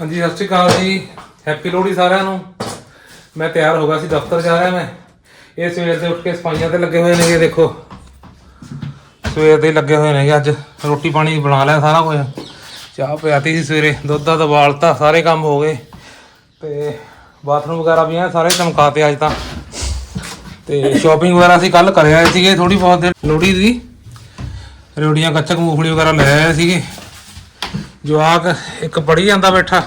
ਹਾਂਜੀ, ਸਤਿ ਸ਼੍ਰੀ ਅਕਾਲ ਜੀ। ਹੈਪੀ ਲੋਹੜੀ ਸਾਰਿਆਂ ਨੂੰ। ਮੈਂ ਤਿਆਰ ਹੋ ਗਿਆ ਸੀ, ਦਫ਼ਤਰ ਜਾ ਰਿਹਾ ਮੈਂ। ਇਹ ਸਵੇਰ ਦੇ ਉੱਠ ਕੇ ਸਫਾਈਆਂ ਤੇ ਲੱਗੇ ਹੋਏ ਨੇਗੇ, ਦੇਖੋ। ਸਵੇਰ ਦੇ ਲੱਗੇ ਹੋਏ ਨੇਗੇ ਅੱਜ। ਰੋਟੀ ਪਾਣੀ ਬਣਾ ਲਿਆ ਸਾਰਾ ਕੁਝ। ਚਾਹ ਪਿਆਤੀ ਸੀ ਸਵੇਰੇ। ਦੁੱਧ ਦਾ ਉਬਾਲਤਾ ਸਾਰੇ ਕੰਮ ਹੋ ਗਏ। ਤੇ ਬਾਥਰੂਮ ਵਗੈਰਾ ਵੀ ਆ, ਸਾਰੇ ਚਮਕਾਤੇ ਅੱਜ ਤਾਂ। ਤੇ ਸ਼ਾਪਿੰਗ ਵਗੈਰਾ ਅਸੀਂ ਕੱਲ ਕਰ ਆਏ ਸੀਗੇ ਥੋੜੀ ਬਹੁਤ ਦੇਰ। ਲੋਹੜੀ ਦੀ ਰੋੜੀਆਂ ਕੱਚਕ, ਮੂੰਗਫਲੀ ਵਗੈਰਾ ਲੈ ਆਏ ਸੀਗੇ। ਜਵਾਕ ਇੱਕ ਪੜੀ ਜਾਂਦਾ ਬੈਠਾ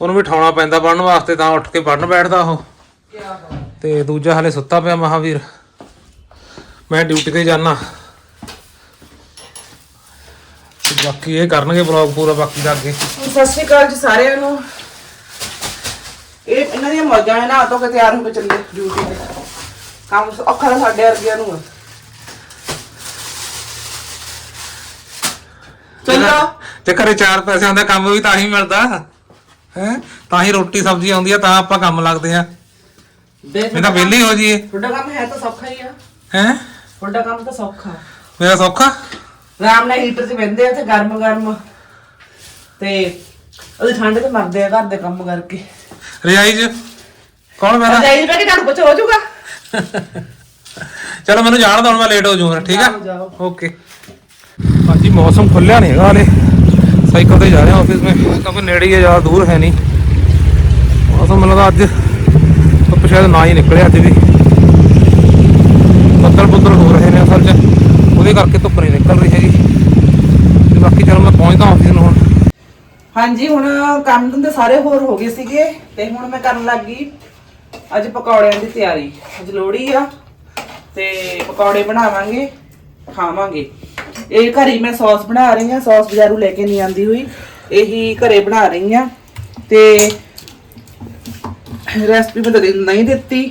ਉਹਨੂੰ ਵੀ ਠਾਉਣਾ ਪੈਂਦਾ ਪੜਨ ਵਾਸਤੇ ਤਾਂ ਉੱਠ ਕੇ ਪੜਨ ਬੈਠਦਾ ਉਹ। ਤੇ ਦੂਜਾ ਹਲੇ ਸੁੱਤਾ ਪਿਆ ਮਹਾਵੀਰ। ਮੈਂ ਡਿਊਟੀ ਤੇ ਜਾਣਾ ਬਾਕੀ ਇਹ ਕਰਨਗੇ ਬਲੌਗ ਪੂਰਾ ਬਾਕੀ ਦਾ ਅੱਗੇ। ਸਤਿ ਸ਼੍ਰੀ ਅਕਾਲ ਜੀ ਸਾਰਿਆਂ ਨੂੰ। ਇਹ ਇਹਨਾਂ ਦੀਆਂ ਮੌਜਾਂ ਨੇ ਨਾ ਤੋਂ ਕੇ ਤਿਆਰ ਹੋ ਕੇ ਚੱਲੇ ਡਿਊਟੀ ਤੇ। ਕੰਮ ਔਖਾ ਤਾਂ ਸਾਡੇ ਵਰਗਿਆਂ ਨੂੰ ਆ। ਚਲੋ ਤੇ ਘਰੇ ਚਾਰ ਪੈਸੇ ਆਉਂਦੇ ਕੰਮ ਵੀ ਤਾਂ ਹੀ ਮਿਲਦਾ ਹੈ? ਤਾਂ ਹੀ ਰੋਟੀ ਸਬਜ਼ੀ ਆਉਂਦੀ ਆ ਤਾਂ ਆਪਾਂ ਕੰਮ ਲੱਗਦੇ ਆ। ਨਹੀਂ ਤਾਂ ਵਿਹਲੇ ਹੋ ਜੀਏ ਤੁਹਾਡਾ ਕੰਮ ਹੈ ਤਾਂ ਸੌਖਾ ਹੀ ਆ। ਹੈ? ਤੁਹਾਡਾ ਕੰਮ ਤਾਂ ਸੌਖਾ। ਮੇਰਾ ਸੌਖਾ? ਆਰਾਮ ਨਾਲ ਹੀਟਰ 'ਚ ਬਹਿੰਦੇ ਆ ਤੇ ਗਰਮ ਗਰਮ। ਤੇ ਉਹਦੀ ਠੰਡ 'ਚ ਮਰਦੇ ਆ ਘਰ ਦੇ ਕੰਮ ਕਰਕੇ। ਰਜਾਈ 'ਚ? ਕੌਣ ਬੈਠਾ ਜਾਈ ਬੈ ਕੇ ਤੁਹਾਨੂੰ ਕੁਝ ਹੋ ਜਾਊਗਾ? ਚਲੋ ਮੈਨੂੰ ਜਾਣ ਦੋ ਹੁਣ ਮੈਂ ਲੇਟ ਹੋ ਜਾਊਂਗਾ ਠੀਕ ਆ? ਜਾਓ। ਓਕੇ ਹਾਂਜੀ ਮੌਸਮ ਖੁੱਲਿਆ ਨਹੀਂ ਹੈਗਾ ਹਲੇ। ਸਾਈਕਲ ਤੇ ਜਾ ਰਿਹਾ ਆਫਿਸ ਮੈਂ। ਕਿਉਂਕਿ ਨੇੜੇ ਹੀ ਹੈ ਜ਼ਿਆਦਾ ਦੂਰ ਹੈ ਨਹੀਂ। ਮੌਸਮ ਮੈਨੂੰ ਲੱਗਦਾ ਅੱਜ ਧੁੱਪ ਸ਼ਾਇਦ ਨਾ ਹੀ ਨਿਕਲੇ ਅੱਜ ਵੀ। ਬੱਦਲ ਬੁੱਦਲ ਹੋ ਰਹੇ ਨੇ ਅਸਲ 'ਚ। ਉਹਦੇ ਕਰਕੇ ਧੁੱਪ ਨਹੀਂ ਨਿਕਲ ਰਹੀ ਹੈਗੀ। ਤੇ ਬਾਕੀ ਚਲੋ ਮੈਂ ਪਹੁੰਚਦਾ ਆਫਿਸ ਨੂੰ ਹੁਣ। ਹਾਂਜੀ, ਹੁਣ ਕੰਮ ਧੰਦੇ ਸਾਰੇ ਹੋਰ ਹੋ ਗਏ ਸੀਗੇ। ਤੇ ਹੁਣ ਮੈਂ ਕਰਨ ਲੱਗ ਗਈ ਅੱਜ ਪਕੌੜਿਆਂ ਦੀ ਤਿਆਰੀ। ਅੱਜ ਲੋਹੜੀ ਆ, ਤੇ ਪਕੌੜੇ ਬਣਾਵਾਂਗੇ, ਖਾਵਾਂਗੇ। ਇਹ ਘਰ ਹੀ ਮੈਂ ਸੌਸ ਬਣਾ ਰਹੀ ਹਾਂ, ਸੌਸ ਬਾਜ਼ਾਰੂ ਲੈ ਕੇ ਨਹੀਂ ਆਂਦੀ ਹੋਈ। ਇਹੀ ਘਰੇ ਬਣਾ ਰਹੀ ਹਾਂ ਤੇ ਰੈਸਪੀ ਮੈਂ ਤਾਂ ਨਹੀਂ ਦਿੱਤੀ,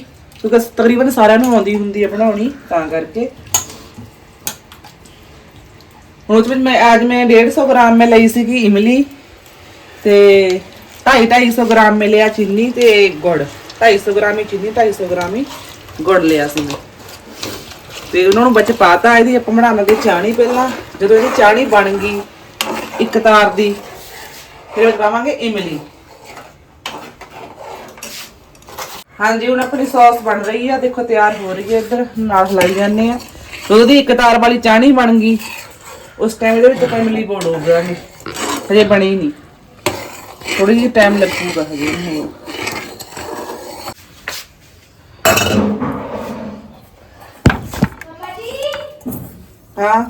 ਕਿਉਂਕਿ ਤਕਰੀਬਨ ਸਾਰਿਆਂ ਨੂੰ ਆਉਂਦੀ ਹੁੰਦੀ ਹੈ ਬਣਾਉਣੀ, ਤਾਂ ਕਰਕੇ। ਹੁਣ ਉਸ ਵਿੱਚ ਮੈਂ, ਅੱਜ ਮੈਂ 150 ਗ੍ਰਾਮ ਮੈਂ ਲਈ ਸੀਗੀ ਇਮਲੀ ਤੇ 2.5 250 ਗ੍ਰਾਮ ਮੈਂ ਲਿਆ ਚੀਨੀ ਤੇ ਗੁੜ। 250 ਗ੍ਰਾਮ ਹੀ ਚੀਨੀ 250 ਗ੍ਰਾਮ ਹੀ ਗੁੜ ਲਿਆ ਸੀ ਮੈਂ। ਤੇ ਉਹਨਾਂ ਨੂੰ ਵਿੱਚ ਪਾਤਾ, ਇਹਦੀ ਆਪਾਂ ਬਣਾਵਾਂਗੇ ਚਾਣੀ ਪਹਿਲਾਂ। ਜਦੋਂ ਇਹਦੀ ਚਾਣੀ ਬਣ ਗਈ, ਇੱਕ ਤਾਰ ਦੀ, ਫਿਰ ਵਿੱਚ ਪਾਵਾਂਗੇ ਇਮਲੀ। ਹਾਂਜੀ, ਹੁਣ ਆਪਣੀ ਸੌਸ ਬਣ ਰਹੀ ਆ, ਦੇਖੋ ਤਿਆਰ ਹੋ ਰਹੀ ਹੈ ਇੱਧਰ, ਨਾਲ ਹਲਾਈ ਜਾਂਦੇ ਆ। ਜਦੋਂ ਦੀ ਇੱਕ ਤਾਰ ਵਾਲੀ ਚਾਣੀ ਬਣ ਗਈ। ਉਸ ਟਾਈਮ ਦੇ ਵਿੱਚ ਆਪਾਂ ਇਮਲੀ ਪਾਉਣ ਹੋ ਗਿਆ ਹਜੇ ਬਣੀ ਨਹੀਂ। ਥੋੜੀ ਜਿਹੀ ਟਾਈਮ ਲੱਗੂਗਾ ਹਜੇ ਹੋਰ ਹਾਂ।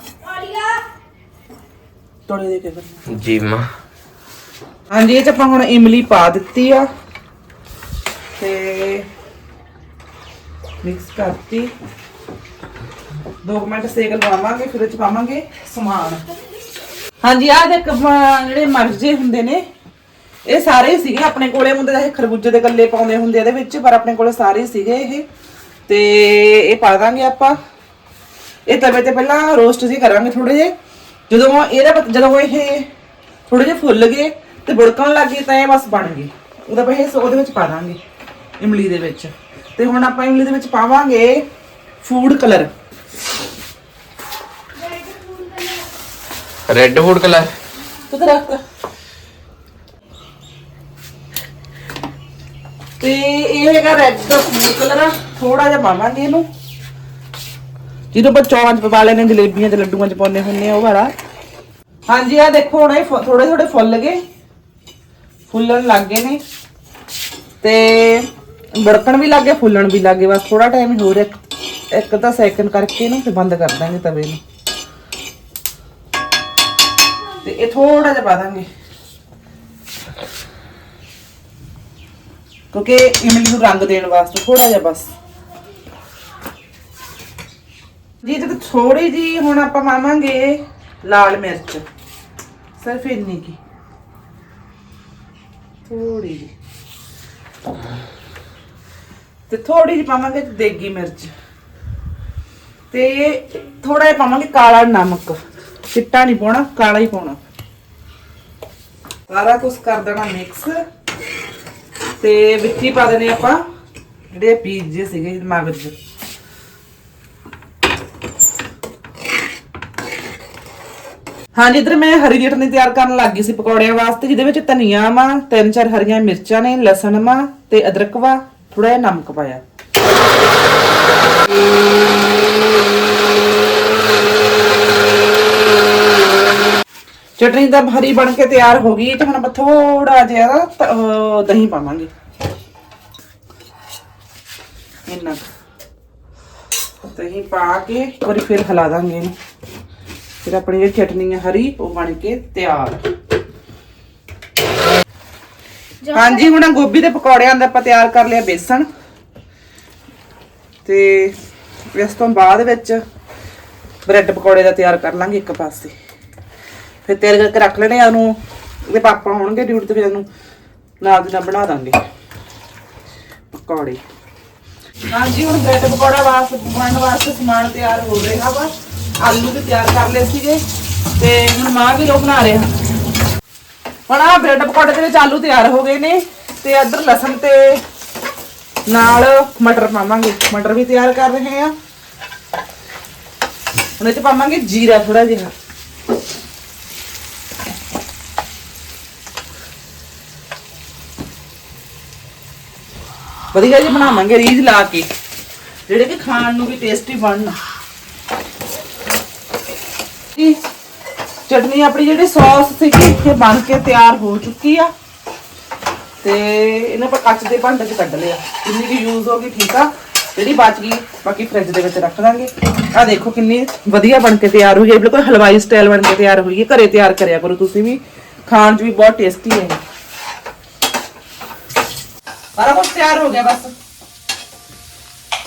ਤੋੜੇ ਦੇ ਕੇ ਕਰਨਾ ਜੀ ਮਾਂ। ਹਾਂਜੀ ਇਹ ਚ ਆਪਾਂ ਹੁਣ ਇਮਲੀ ਪਾ ਦਿੱਤੀ ਆ। ਤੇ ਮਿਕਸ ਕਰਤੀ। 2 ਮਿੰਟ ਸੇਕ ਲਵਾਵਾਂਗੇ ਫਿਰ ਇਹ ਚ ਪਾਵਾਂਗੇ ਸਮਾਨ। ਹਾਂਜੀ ਆਹ ਦੇਖ ਮ- ਜਿਹੜੇ ਮਰਜੇ ਹੁੰਦੇ ਨੇ। ਇਹ ਸਾਰੇ ਸੀਗੇ ਆਪਣੇ ਕੋਲੇ ਹੁੰਦੇ ਜਿਹੜੇ ਖਰਬੂਜੇ ਦੇ ਗੱਲੇ ਪਾਉਂਦੇ ਹੁੰਦੇ ਇਹਦੇ ਵਿੱਚ ਪਰ ਆਪਣੇ ਕੋਲੇ ਸਾਰੇ ਸੀਗੇ ਇਹ। ਤੇ ਇਹ ਪਾ ਦਾਂਗੇ ਆਪਾਂ। ਇਹ ਤਵੇ ਤੇ ਪਹਿਲਾਂ ਰੋਸਟ ਜੀ ਕਰਾਂਗੇ ਥੋੜੇ ਜੇ ਜਦੋਂ ਇਹਦਾ ਜਦੋਂ ਇਹ ਥੋੜੇ ਜਿਹੇ ਫੁੱਲ ਗਏ ਤੇ ਬੁੜਕਣ ਲੱਗ ਗਏ ਤਾਂ ਇਹ ਬਸ ਬਣ ਗਏ। ਉਹਦਾ ਆਪਾਂ ਇਹ ਉਹਦੇ ਵਿੱਚ ਪਾ ਦਾਂਗੇ ਇਮਲੀ ਦੇ ਵਿੱਚ। ਤੇ ਹੁਣ ਆਪਾਂ ਇਮਲੀ ਦੇ ਵਿੱਚ ਪਾਵਾਂਗੇ food colour red food colour ਕਿੱਥੇ ਰੱਖ। ਤੇ ਇਹ ਹੈਗਾ ਰੈੱਡ ਫੂਡ ਕਲਰ ਥੋੜਾ ਜਿਹਾ ਪਾਵਾਂਗੇ ਇਹਨੂੰ। ਜਿਹਨੂੰ ਆਪਾਂ ਚੌਂਚ ਚ ਪਾ ਲੈਣੇ ਜਲੇਬੀਆਂ ਤੇ ਲੱਡੂਆਂ ਚ ਪਾਉਂਦੇ ਹੁੰਦੇ ਆ ਉਹ ਵਾਲਾ। ਹਾਂਜੀ ਆ ਦੇਖੋ ਹੁਣ ਇਹ ਥੋੜੇ ਥੋੜੇ ਫੁੱਲ ਗਏ। ਫੁੱਲਣ ਲੱਗ ਗਏ ਨੇ। ਤੇ ਬੜਕਣ ਵੀ ਲੱਗ ਫੁੱਲਣ ਵੀ ਲੱਗ ਗਏ। ਬਸ ਥੋੜਾ ਟਾਈਮ ਹੋਰ ਇੱਕ ਇੱਕ ਤਾਂ ਸੈਕਿੰਡ ਕਰਕੇ ਨਾ ਫਿਰ ਬੰਦ ਕਰ ਦਾਂਗੇ ਤਵੇ ਨੂੰ। ਤੇ ਇਹ ਥੋੜਾ ਜਿਹਾ ਪਾ ਦਾਂਗੇ। ਕਿਉਂਕਿ ਇਮਲੀ ਨੂੰ ਰੰਗ ਦੇਣ ਵਾਸਤੇ ਥੋੜਾ ਜਿਹਾ ਬਸ। ਜੀ ਤੇ ਥੋੜੀ ਜੀ ਹੁਣ ਆਪਾਂ ਪਾਵਾਂਗੇ ਲਾਲ ਮਿਰਚ। ਸਿਰਫ ਇੰਨੀ ਕੀ। ਥੋੜੀ ਜੀ। ਤੇ ਥੋੜੀ ਜੀ ਪਾਵਾਂਗੇ ਦੇਗੀ ਮਿਰਚ। ਤੇ ਥੋੜਾ ਜਿਹਾ ਪਾਵਾਂਗੇ ਕਾਲਾ ਨਮਕ। ਚਿੱਟਾ ਨਹੀਂ ਪਾਉਣਾ, ਕਾਲਾ ਹੀ ਪਾਉਣਾ। ਸਾਰਾ ਕੁਝ ਕਰ ਦੇਣਾ ਮਿਕਸ ਤੇ ਵਿੱਚ ਹੀ ਪਾ ਦੇਣੇ ਆਪਾਂ ਜਿਹੜੇ ਪੀਸ ਜੇ ਸੀਗੇ ਮਗਜ ਹਾਂਜੀ ਇਧਰ ਮੈਂ ਹਰੀ ਦੀ ਚਟਨੀ ਤਿਆਰ ਕਰਨ ਲੱਗ ਗਈ ਸੀ ਪਕੌੜਿਆਂ ਵਾਸਤੇ ਜਿਹਦੇ ਵਿੱਚ ਧਨੀਆ ਵਾ ਤਿੰਨ ਚਾਰ ਹਰੀਆਂ ਮਿਰਚਾਂ ਨੇ ਲਸਣ ਵਾ ਤੇ ਅਦਰਕ ਵਾ ਥੋੜਾ ਜਿਹਾ ਨਮਕ ਪਾਇਆ ਚਟਨੀ ਤਾਂ ਹਰੀ ਬਣ ਕੇ ਤਿਆਰ ਹੋ ਗਈ ਤੇ ਹੁਣ ਆਪਾਂ ਥੋੜਾ ਜਿਹਾ ਨਾ ਤ- ਅਹ ਦਹੀਂ ਪਾਵਾਂਗੇ ਇੰਨਾ ਕੁ। ਦਹੀਂ ਪਾ ਕੇ ਇੱਕ ਵਾਰੀ ਫਿਰ ਹਿਲਾ ਦਾਂਗੇ ਇਹਨੂੰ ਫਿਰ ਆਪਣੀ ਜਿਹੜੀ ਚਟਨੀ ਹੈ ਹਰੀ ਉਹ ਬਣ ਕੇ ਤਿਆਰ। ਹਾਂਜੀ ਹੁਣ ਗੋਭੀ ਦੇ ਪਕੌੜਿਆਂ ਦਾ ਆਪਾਂ ਤਿਆਰ ਕਰ ਲਿਆ ਬੇਸਣ। ਤੇ ਇਸ ਤੋਂ ਬਾਅਦ ਵਿੱਚ ਬ੍ਰੈਡ ਪਕੌੜੇ ਦਾ ਤਿਆਰ ਕਰ ਲਾਂਗੇ ਇੱਕ ਪਾਸੇ। ਫਿਰ ਤਿਆਰ ਕਰਕੇ ਰੱਖ ਲੈਣੇ ਆ ਉਹਨੂੰ। ਇਹਦੇ ਪਾਪਾ ਹੋਣਗੇ ਡਿਊਟੀ ਤੇ ਫਿਰ ਉਹਨੂੰ ਨਾਲ ਦੀ ਨਾਲ ਬਣਾ ਦਾਂਗੇ ਪਕੌੜੇ। ਹਾਂਜੀ ਹੁਣ ਬ੍ਰੈਡ ਪਕੌੜਾ ਵਾਸਤੇ ਬਣਾਉਣ ਵਾਸਤੇ ਸਮਾਨ ਤਿਆਰ ਹੋ ਰਿਹਾ ਵਾ। ਆਲੂ ਵੀ ਤਿਆਰ ਕਰ ਲਏ ਸੀਗੇ ਤੇ ਹੁਣ ਮਾਂ ਵੀ ਲੋ ਬਣਾ ਰਿਹਾ ਹੁਣ ਆ ਬ੍ਰੈਡ ਪਕੌੜੇ ਦੇ ਵਿੱਚ ਆਲੂ ਤਿਆਰ ਹੋ ਗਏ ਨੇ ਤੇ ਇੱਧਰ ਲਸਣ ਤੇ ਨਾਲ ਮਟਰ ਪਾਵਾਂਗੇ। ਮਟਰ ਵੀ ਤਿਆਰ ਕਰ ਰਹੇ ਆ। ਹੁਣ ਇਹ ਚ ਪਾਵਾਂਗੇ ਜੀਰਾ ਥੋੜਾ ਜਿਹਾ। ਵਧੀਆ ਜੀ ਬਣਾਵਾਂਗੇ ਰੀਝ ਲਾ ਕੇ। ਜਿਹੜੇ ਕਿ ਖਾਣ ਨੂੰ ਵੀ ਟੇਸਟੀ ਬਣਨ। ਚਟਨੀ ਆਪਣੀ ਜਿਹੜੀ ਸੌਸ ਸੀਗੀ ਇਹ ਬਣ ਕੇ ਤਿਆਰ ਹੋ ਚੁੱਕੀ ਆ। ਤੇ ਇਹਨੂੰ ਆਪਾਂ ਕੱਚ ਦੇ ਭਾਂਡੇ 'ਚ ਕੱਢ ਲਿਆ। ਜਿੰਨੀ ਕਿ ਯੂਜ਼ ਹੋ ਗਈ ਠੀਕ ਆ। ਜਿਹੜੀ ਬਚ ਗਈ, ਬਾਕੀ ਫ੍ਰਿਜ ਦੇ ਵਿੱਚ ਰੱਖ ਦਾਂਗੇ। ਆ ਦੇਖੋ ਕਿੰਨੀ ਵਧੀਆ ਬਣ ਕੇ ਤਿਆਰ ਹੋਈ ਹੈ। ਬਿਲਕੁਲ ਹਲਵਾਈ ਸਟਾਈਲ ਬਣ ਕੇ ਤਿਆਰ ਹੋਈ ਹੈ। ਘਰੇ ਤਿਆਰ ਕਰਿਆ ਕਰੋ ਤੁਸੀਂ ਵੀ। ਖਾਣ 'ਚ ਵੀ ਬਹੁਤ ਟੇਸਟੀ ਹੈ। ਸਾਰਾ ਕੁਝ ਤਿਆਰ ਹੋ ਗਿਆ ਬਸ।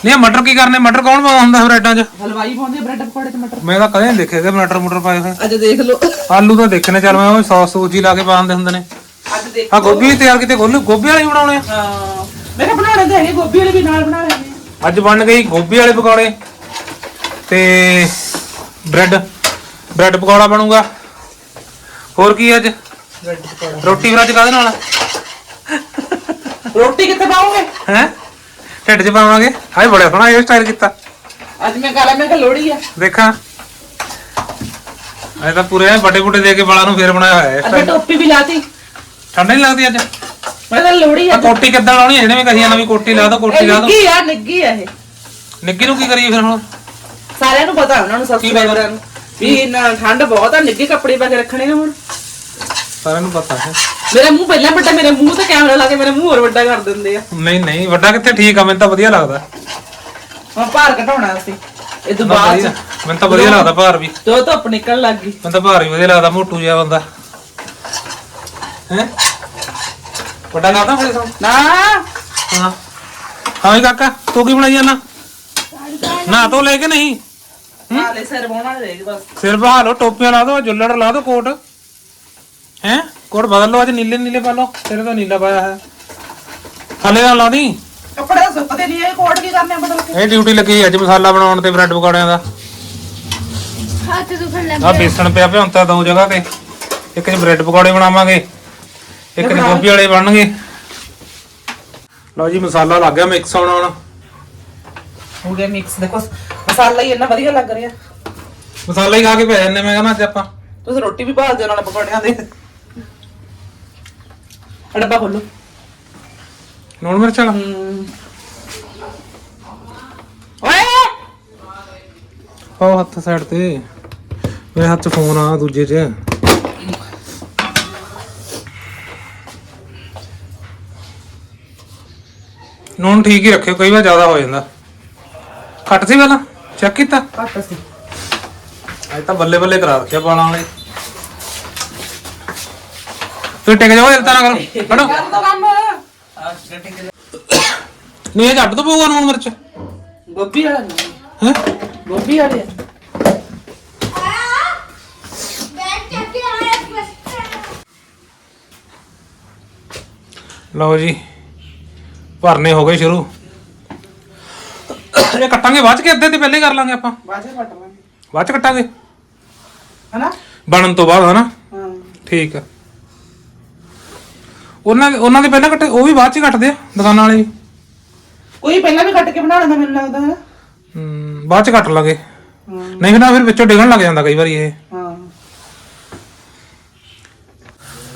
ਨਹੀਂ ਮਟਰ ਕੀ ਕਰਨੇ? ਮਟਰ ਕੌਣ ਪਾਉਂਦਾ ਹੁੰਦਾ ਬ੍ਰੈਡਾਂ 'ਚ? ਹਲਵਾਈ ਪਾਉਂਦੇ ਬ੍ਰੈਡ ਪਕੌੜੇ 'ਚ ਮਟਰ? ਮੈਂ ਤਾਂ ਕਦੇ ਨਹੀਂ ਦੇਖੇ ਕਿ ਮਟਰ ਮੁਟਰ ਪਾਏ ਹੋਏ। ਅੱਜ ਦੇਖ ਲਓ। ਆਲੂ ਤਾਂ ਦੇਖਣੇ ਚੱਲ ਮੈਂ ਉਹ ਸੌਸ ਸੂਜੀ ਲਾ ਕੇ ਪਾਉਂਦੇ ਹੁੰਦੇ ਨੇ। ਅੱਜ ਦੇਖ। ਆ ਗੋਭੀ ਵੀ ਤਿਆਰ ਕੀਤੇ ਗੋਲੂ ਗੋਭੀ ਵਾਲੇ ਹੀ ਬਣਾਉਣੇ ਆ? ਹਾਂ। ਮੈਂ ਕਿਹਾ ਬਣਾਉਣੇ ਤਾਂ ਹੈਗੇ ਗੋਭੀ ਵਾਲੇ ਵੀ ਨਾਲ ਬਣਾ ਲੈਣੇ ਅੱਜ ਬਣ ਗਈ ਗੋਭੀ ਵਾਲੇ ਪਕੌੜੇ ਤੇ ਬ੍ਰੈਡ। ਬ੍ਰੈਡ ਪਕੌੜਾ ਬਣੂਗਾ। ਹੋਰ ਕੀ ਅੱਜ? ਬ੍ਰੈਡ ਪਕੌੜਾ। ਰੋਟੀ ਫਿਰ ਅੱਜ ਕਾਹਦੇ ਨਾਲ ਰੋਟੀ ਕਿੱਥੇ ਪਾਉਂਗੇ ਹੈ? ਢਿੱਡ 'ਚ ਪਾਵਾਂਗੇ। ਹਾਏ ਬੜਾ ਸੋਹਣਾ ਇਹ ਸਟਾਈਲ ਕੀਤਾ। ਅੱਜ ਮੈਂ ਕਾਲਾ ਮੈਂ ਕਿਹਾ ਲੋੜੀ ਆ। ਦੇਖਾਂ। ਇਹ ਤਾਂ ਪੂਰੇ ਵੱਡੇ ਬੁੱਡੇ ਦੇ ਕੇ ਵਾਲਾਂ ਨੂੰ ਫੇਰ ਬਣਾਇਆ ਹੋਇਆ ਹੈ ਅੱਜ ਟੋਪੀ ਵੀ ਲਾਤੀ। ਠੰਡ ਨਹੀਂ ਲੱਗਦੀ ਅੱਜ? ਮੈਂ ਤਾਂ ਲੋੜੀ ਆ। ਕੋਟੀ ਕਿੱਦਾਂ ਲਾਉਣੀ ਹੈ ਜਿਹੜੇ ਮੈਂ ਕਹੀ ਨਵੀਂ ਕੋਟੀ ਲਾ ਦੋ ਕੋਟੀ ਲਾ ਦੋ। ਨਿੱਗੀ ਆ ਨਿੱਗੀ ਆ ਇਹ। ਨਿੱਕੀ ਨੂੰ ਕੀ ਕਰੀਏ ਫਿਰ ਹੁਣ? ਸਾਰਿਆਂ ਨੂੰ ਪਤਾ ਉਹਨਾਂ ਨੂੰ ਕੀ? ਸਬਸਕ੍ਰਾਈਬਰਾਂ ਨੂੰ। ਵੀ ਨਾ ਠੰਡ ਬਹੁਤ ਆ ਨਿੱਗੇ ਕੱਪੜੇ ਪਾ ਕੇ ਰੱਖਣੇ ਨੇ ਹੁਣ। ਸਾਰਿਆਂ ਨੂੰ ਪਤਾ ਹੈ। ਮੇਰਾ ਮੂੰਹ ਪਹਿਲਾਂ ਵੱਡਾ ਮੇਰੇ ਮੂੰਹ ਤੇ ਕੈਮਰਾ ਲਾ ਕੇ ਮੇਰਾ ਮੂੰਹ ਹੋਰ ਵੱਡਾ ਕਰ ਦਿੰਦੇ ਆ। ਨਹੀਂ ਨਹੀਂ ਵੱਡਾ ਕਿੱਥੇ ਠੀਕ ਆ ਮੈਨੂੰ ਤਾਂ ਵਧੀਆ ਲੱਗਦਾ। ਹੁਣ ਭਾਰ ਘਟਾਉਣਾ ਸੀ ਇਹ ਤੋਂ ਬਾਅਦ ਮੈਨੂੰ ਤਾਂ ਵਧੀਆ ਲੱਗਦਾ ਭਾਰ ਵੀ। ਦੋ ਧੁੱਪ ਨਿਕਲਣ ਲੱਗ ਗਈ। ਮੈਨੂੰ ਤਾਂ ਭਾਰ ਵੀ ਵਧੀਆ ਲੱਗਦਾ ਮੋਟੂ ਜਿਹਾ ਬੰਦਾ। ਹੈ? ਵੱਡਾ ਲੱਗਦਾ ਫਿਰ ਸਾਨੂੰ ਨਾ। ਹਾਂ। ਹਾਂ ਜੀ ਕਾਕਾ ਤੂੰ ਕੀ ਬਣਾਈ ਜਾਣਾ ਨਾ ਤੋ ਲੈ ਕੇ ਨਹੀਂ। ਹਾਲੇ ਸਿਰ ਵਾਉਣਾ ਰਹਿ ਗਿਆ ਬਸ। ਸਿਰ ਬਹਾ ਲਓ ਟੋਪੀਆਂ ਲਾ ਦੋ ਜੁੱਲੜ ਲਾ ਦੋ ਕੋਟ। ਹੈ? ਕੋਟ ਬਦਲ ਲਓ ਅੱਜ ਨੀਲੇ ਨੀਲੇ ਪਾ ਲਓ ਤੇਰੇ ਤਾਂ ਨੀਲਾ ਪਾਇਆ ਹੈ ਥੱਲੇ ਨਾਲ ਲਾ ਦੀ। ਕੱਪੜੇ ਤਾਂ ਸੁੱਕਦੇ ਨਹੀਂ ਇਹ ਕੋਟ ਕੀ ਕਰਨੇ ਆ ਬਦਲ ਕੇ? ਇਹ ਡਿਊਟੀ ਲੱਗੀ ਅੱਜ ਮਸਾਲਾ ਬਣਾਉਣ ਤੇ ਬ੍ਰੈਡ ਪਕੌੜਿਆਂ ਦਾ। ਹੱਥ ਦੁਖਣ ਲੱਗ ਆ ਬੇਸਣ ਪਿਆ ਭਿਉਂਤਾ ਦੋ ਜਗ੍ਹਾ ਤੇ। ਇੱਕ 'ਚ ਬ੍ਰੈਡ ਪਕੌੜੇ ਬਣਾਵਾਂਗੇ ਇੱਕ 'ਚ ਗੋਭੀ ਵਾਲੇ ਬਣਨਗੇ। ਲਓ ਜੀ ਮਸਾਲਾ ਲੱਗ ਗਿਆ ਮਿਕਸ ਹੋਣ ਹੁਣ ਹੋ ਗਿਆ ਮਿਕਸ ਦੇਖੋ ਮਸਾਲਾ ਹੀ ਇੰਨਾ ਵਧੀਆ ਲੱਗ ਰਿਹਾ। ਮਸਾਲਾ ਹੀ ਖਾ ਕੇ ਪੈ ਜਾਂਦੇ ਮੈਂ ਕਹਿੰਦਾ ਅੱਜ ਆਪਾਂ। ਤੁਸੀਂ ਰੋਟੀ ਵੀ ਭਾਲ ਦਿਓ ਨਾਲ ਪਕੌੜਿਆਂ ਦੇ। ਆਹ ਡੱਬਾ ਖੋਲੋ। ਲੂਣ ਮਿਰਚ ਵਾਲਾ। ਹਮ। ਓਏ! ਪਾਓ ਹੱਥ ਸਾਈਡ ਤੇ। ਮੇਰੇ ਹੱਥ 'ਚ ਫੋਨ ਆ ਦੂਜੇ 'ਚ। ਨੂਣ ਠੀਕ ਹੀ ਰੱਖਿਓ ਕਈ ਵਾਰ ਜ਼ਿਆਦਾ ਹੋ ਜਾਂਦਾ। ਘੱਟ ਸੀ ਪਹਿਲਾਂ? ਚੈੱਕ ਕੀਤਾ? ਘੱਟ ਸੀ। ਅੱਜ ਤਾਂ ਬੱਲੇ ਬੱਲੇ ਕਰਾ ਰੱਖਿਆ ਬਾਲਾਂ ਵਾਲੇ ਤੂੰ ਟਿਕ ਜਾਓ ਦਿਲ ਤਾਂ ਨਾ ਕਰੋ ਫੜੋ ਕਰ ਦੋ ਕੰਮ ਨਹੀਂ ਇਹ ਛੱਡ ਦੋ ਪਊਗਾ ਨੂਣ ਮਿਰਚ। ਗੋਭੀ ਵਾਲਾ ਨਹੀਂ। ਹੈ? ਗੋਭੀ ਵਾਲੇ ਬੈਠ ਕੇ ਕੇ ਆਇਆ ਬਸ ਲਓ ਜੀ ਭਰਨੇ ਹੋ ਗਏ ਸ਼ੁਰੂ। ਇਹ ਕੱਟਾਂਗੇ ਬਾਅਦ ਚ ਕਿ ਅੱਧੇ ਤੇ ਪਹਿਲੇ ਕਰ ਲਾਂਗੇ ਆਪਾਂ? ਬਾਜੇ ਕੱਟ ਲਾਂਗੇ। ਬਾਅਦ ਚ ਕੱਟਾਂਗੇ। ਹਨਾ? ਬਣਨ ਤੋਂ ਬਾਅਦ ਹਨਾ? ਹਾਂ। ਠੀਕ ਆ। ਉਹਨਾਂ ਦੇ ਉਹਨਾਂ ਦੇ ਪਹਿਲਾਂ ਕੱਟੇ ਉਹ ਵੀ ਬਾਅਦ ਚ ਕੱਟਦੇ ਆ ਦੁਕਾਨਾਂ ਵਾਲੇ ਵੀ। ਕੋਈ ਪਹਿਲਾਂ ਵੀ ਕੱਟ ਕੇ ਬਣਾ ਲੈਂਦਾ ਮੈਨੂੰ ਲੱਗਦਾ ਹੈ। ਹਮ, ਬਾਅਦ ਚ ਕੱਟ ਲਾਂਗੇ। ਹਾਂ। ਨਹੀਂ ਫਿਰ ਨਾ ਫਿਰ ਵਿੱਚੋਂ ਡਿੱਗਣ ਲੱਗ ਜਾਂਦਾ ਕਈ ਵਾਰੀ ਇਹ। ਹਾਂ।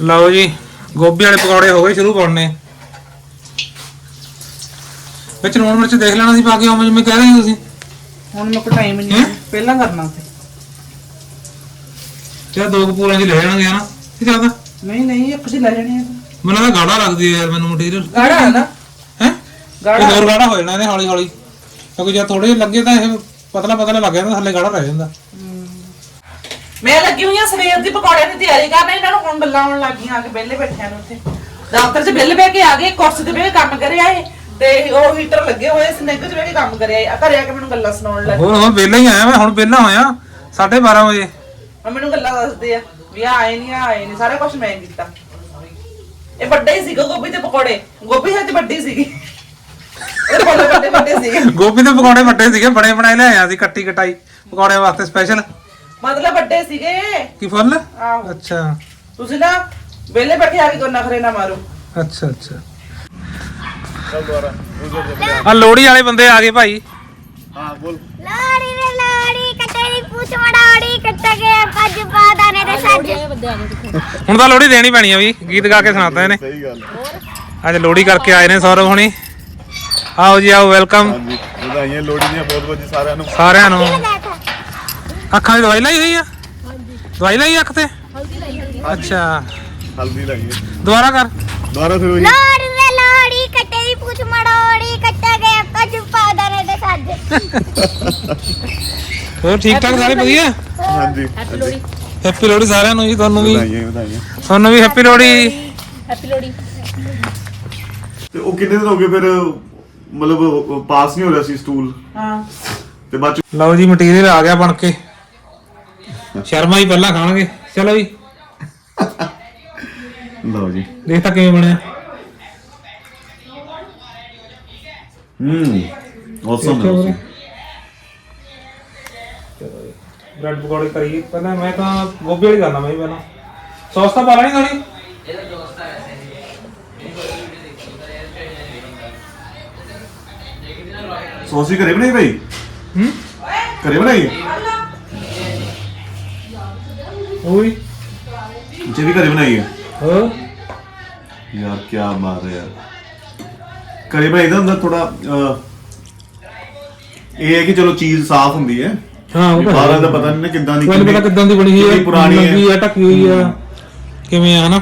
ਲਓ ਜੀ ਗੋਭੀ ਵਾਲੇ ਪਕੌੜੇ ਹੋ ਗਏ ਸ਼ੁਰੂ ਬਣਨੇ ਵਿੱਚ ਲੂਣ ਮਿਰਚ ਦੇਖ ਲੈਣਾ ਸੀ ਪਾ ਕੇ ਉਵੇਂ ਜਿਵੇਂ ਕਹਿ ਰਹੇ ਹੋ ਤੁਸੀਂ। ਹੁਣ ਮੇਰੇ ਕੋਲ ਟਾਈਮ ਨਹੀਂ ਹੈ। ਪਹਿਲਾਂ ਕਰਨਾ ਸੀ ਤੇ ਦੋ ਕਪੂਰਾਂ ਚ ਲੈ ਜਾਣਗੇ ਹਨਾ ਕੀ ਜ਼ਿਆਦਾ? ਨਹੀਂ ਨਹੀਂ ਇੱਕ ਜੀ ਲੈ ਜਾਣੇ ਆ ਮੈਨੂੰ ਤਾਂ ਗਾੜਾ ਲੱਗਦੀ ਹੈ ਯਾਰ ਮੈਨੂੰ ਮਟੀਰੀਅਲ ਗਾੜਾ ਹੈ ਨਾ? ਹੈ? ਗਾੜਾ? ਹੋਰ ਗਾੜਾ ਹੋ ਜਾਣਾ ਇਹਨੇ ਹੌਲੀ ਹੌਲੀ ਕਿਉਂਕਿ ਜੇ ਥੋੜੇ ਜਿਹੇ ਲੱਗੇ ਤਾਂ ਇਹ ਪਤਲਾ ਪਤਲਾ ਲੱਗ ਜਾਂਦਾ ਥੱਲੇ ਗਾੜਾ ਰਹਿ ਜਾਂਦਾ। ਮੈਂ ਲੱਗੀ ਹੋਈ ਆ ਸਵੇਰ ਦੀ ਪਕੌੜਿਆਂ ਦੀ ਤਿਆਰੀ ਕਰਨ ਇਹਨਾਂ ਨੂੰ ਹੁਣ ਗੱਲਾਂ ਆਉਣ ਲੱਗੀਆਂ ਆ ਕੇ ਵਿਹਲੇ ਬੈਠਿਆਂ ਨੂੰ ਉੱਥੇ। ਦਫ਼ਤਰ 'ਚ ਵਿਹਲੇ ਬਹਿ ਕੇ ਆ ਗਏ ਕੁਰਸੀ ਤੇ ਬਹਿ ਕੇ ਕੰਮ ਕਰੇ ਆਏ ਤੇ ਉਹ ਹੀਟਰ ਲੱਗੇ ਹੋਏ ਸਨੈਕ 'ਚ ਬਹਿ ਕੇ ਕੰਮ ਕਰੇ ਆਏ। ਆ ਘਰੇ ਆ ਕੇ ਮੈਨੂੰ ਗੱਲਾਂ ਸੁਣਾਉਣ ਲੱਗ ਹੋਰ ਹੁਣ ਵਿਹਲਾ ਹੀ ਆਇਆ ਮੈਂ ਹੁਣ ਵਿਹਲਾ ਹੋਇਆ 12:30 ਵਜੇ। ਮੈਂ ਮੈਨੂੰ ਗੱਲਾਂ ਦੱਸਦੇ ਆ ਵੀ ਆ ਆਏ ਨਹੀਂ ਆ ਆਏ ਨਹੀਂ ਸਾਰਾ ਕੁਝ ਮੈਂ ਕੀਤਾ। ਇਹ ਵੱਡਾ ਹੀ ਸੀਗਾ ਗੋਭੀ ਤੇ ਪਕੌੜੇ। ਗੋਭੀ ਸੱਚ ਵੱਡੀ ਸੀਗੀ। ਇਹ ਵੱਡੇ ਵੱਡੇ ਵੱਡੇ ਸੀਗੇ। ਗੋਭੀ ਦੇ ਪਕੌੜੇ ਵੱਡੇ ਸੀਗੇ ਬੜੇ ਬਣਾਏ ਲੈ ਆਇਆ ਸੀ ਕੱਟੀ ਕਟਾਈ ਪਕੌੜਿਆਂ ਵਾਸਤੇ ਸਪੈਸ਼ਲ ਮਤਲਬ ਵੱਡੇ ਸੀਗੇ। ਕੀ ਫੁੱਲ? ਆਹੋ। ਅੱਛਾ। ਤੁਸੀਂ ਨਾ ਵਿਹਲੇ ਬੈਠੇ ਆ ਕੇ ਕੋਈ ਨਖਰੇ ਨਾ ਮਾਰੋ। ਅੱਛਾ ਅੱਛਾ। ਆ ਲੋੜੀ ਵਾਲੇ ਬੰਦੇ ਆ ਗਏ ਭਾਈ। ਲਾੜੀ ਰੇ ਲਾੜੀ ਕੱਟੇ ਦੀ ਪੂਛ ਮੜਾੜੀ ਕੱਟ ਕੇ ਪੱਜ ਪਾ ਦਾਣੇ ਦੇ ਸੱਜ। ਹੁਣ ਤਾਂ ਲੋੜੀ ਦੇਣੀ ਪੈਣੀ ਆ ਵੀ ਗੀਤ ਗਾ ਕੇ ਸੁਣਾਤਾ ਇਹਨੇ। ਸਹੀ ਗੱਲ। ਅੱਜ ਲੋੜੀ ਕਰਕੇ ਆਏ ਨੇ ਸੌਰਵ ਹੁਣੀ। ਆਓ ਜੀ ਆਓ ਵੈਲਕਮ। ਹਾਂਜੀ ਵਧਾਈਆਂ ਲੋਹੜੀ ਦੀਆਂ ਬਹੁਤ ਬਹੁਤ ਜੀ ਸਾਰਿਆਂ ਨੂੰ। ਸਾਰਿਆਂ ਨੂੰ। ਅੱਖਾਂ ਦੀ ਦਵਾਈ ਲਾਈ ਹੋਈ ਆ? ਦਵਾਈ ਲਾਈ ਅੱਖ ਤੇ? ਅੱਛਾ। ਹਲਦੀ ਲਾਈਏ ਦੁਬਾਰਾ ਕਰ। ਦੁਬਾਰਾ ਫਿਰ ਉਹੀ। ਲਾੜੀ ਕੱਟੇ ਦੀ ਪੂਛ ਮੜਾੜੀ ਕੱਟ ਕੇ ਸੱਜ ਹੋਰ ਠੀਕ ਠਾਕ ਸਾਰੇ ਵਧੀਆ? ਹਾਂਜੀ ਹੈਪੀ ਲੋੜੀ ਸਾਰਿਆਂ ਨੂੰ ਜੀ ਤੁਹਾਨੂੰ ਵੀ। ਵਧਾਈਆਂ ਵਧਾਈਆਂ। ਤੁਹਾਨੂੰ ਵੀ ਹੈਪੀ ਲੋੜੀ ਤੇ ਉਹ ਕਿੰਨੇ ਦਿਨ ਹੋ ਗਏ ਫਿਰ ਮਤਲਬ ਪਾਸ ਨਹੀਂ ਹੋ ਰਿਹਾ ਸੀ ਸਟੂਲ ਹਾਂ। ਤੇ ਬਾਅਦ ਚ ਲਓ ਜੀ ਮਟੀਰੀਅਲ ਆ ਗਿਆ ਬਣ ਕੇ। ਸ਼ਰਮਾ ਹੀ ਪਹਿਲਾਂ ਖਾਣਗੇ। ਚਲੋ ਜੀ। ਲਓ ਜੀ। ਦੇਖ ਤਾਂ ਕਿਵੇਂ ਬਣਿਆ। ਹੂੰ। ਔਸਮ ਦੇਖਿਓ ਵੀਰੇ। ਬ੍ਰੈਡ ਪਕੌੜੇ ਕਰੀਏ। ਪਹਿਲਾਂ ਮੈਂ ਤਾਂ ਗੋਭੀ ਵਾਲੀ ਕਰਨਾ ਮੈਂ ਵੀ ਪਹਿਲਾਂ। ਸੌਸ ਤਾਂ ਪਾ ਲੈਣੀ ਥੋੜੀ ਸੌਸੀ ਘਰੇ ਬਣਾਈ ਭਾਈ? ਹੂੰ? ਘਰੇ ਬਣਾਈ? ਓਏ। ਜੇ ਵੀ ਘਰੇ ਬਣਾਈ ਹੈ। ਹੋ। ਯਾਰ ਕੀ ਬਾਤ ਹੈ ਯਾਰ। ਘਰੇ ਬਣਾਈ ਦਾ ਹੁੰਦਾ ਥੋੜਾ ਇਹ ਹੈ ਕਿ ਚਲੋ ਚੀਜ਼ ਸਾਫ਼ ਹੁੰਦੀ ਹੈ। ਹਾਂ ਉਹ ਤਾਂ ਹੈ। ਬਾਹਰ ਦਾ ਪਤਾ ਨਹੀਂ ਨਾ ਕਿੱਦਾਂ ਦੀ ਮੈਨੂੰ ਪਤਾ ਕਿੱਦਾਂ ਦੀ ਬਣੀ ਹੋਈ ਕਿੰਨੀ ਹੈ ਪੁਰਾਣੀ ਹੈ। ਹੈ ਢੱਕੀ ਹੋਈ ਆ ਕਿਵੇਂ ਆ ਹਨਾ?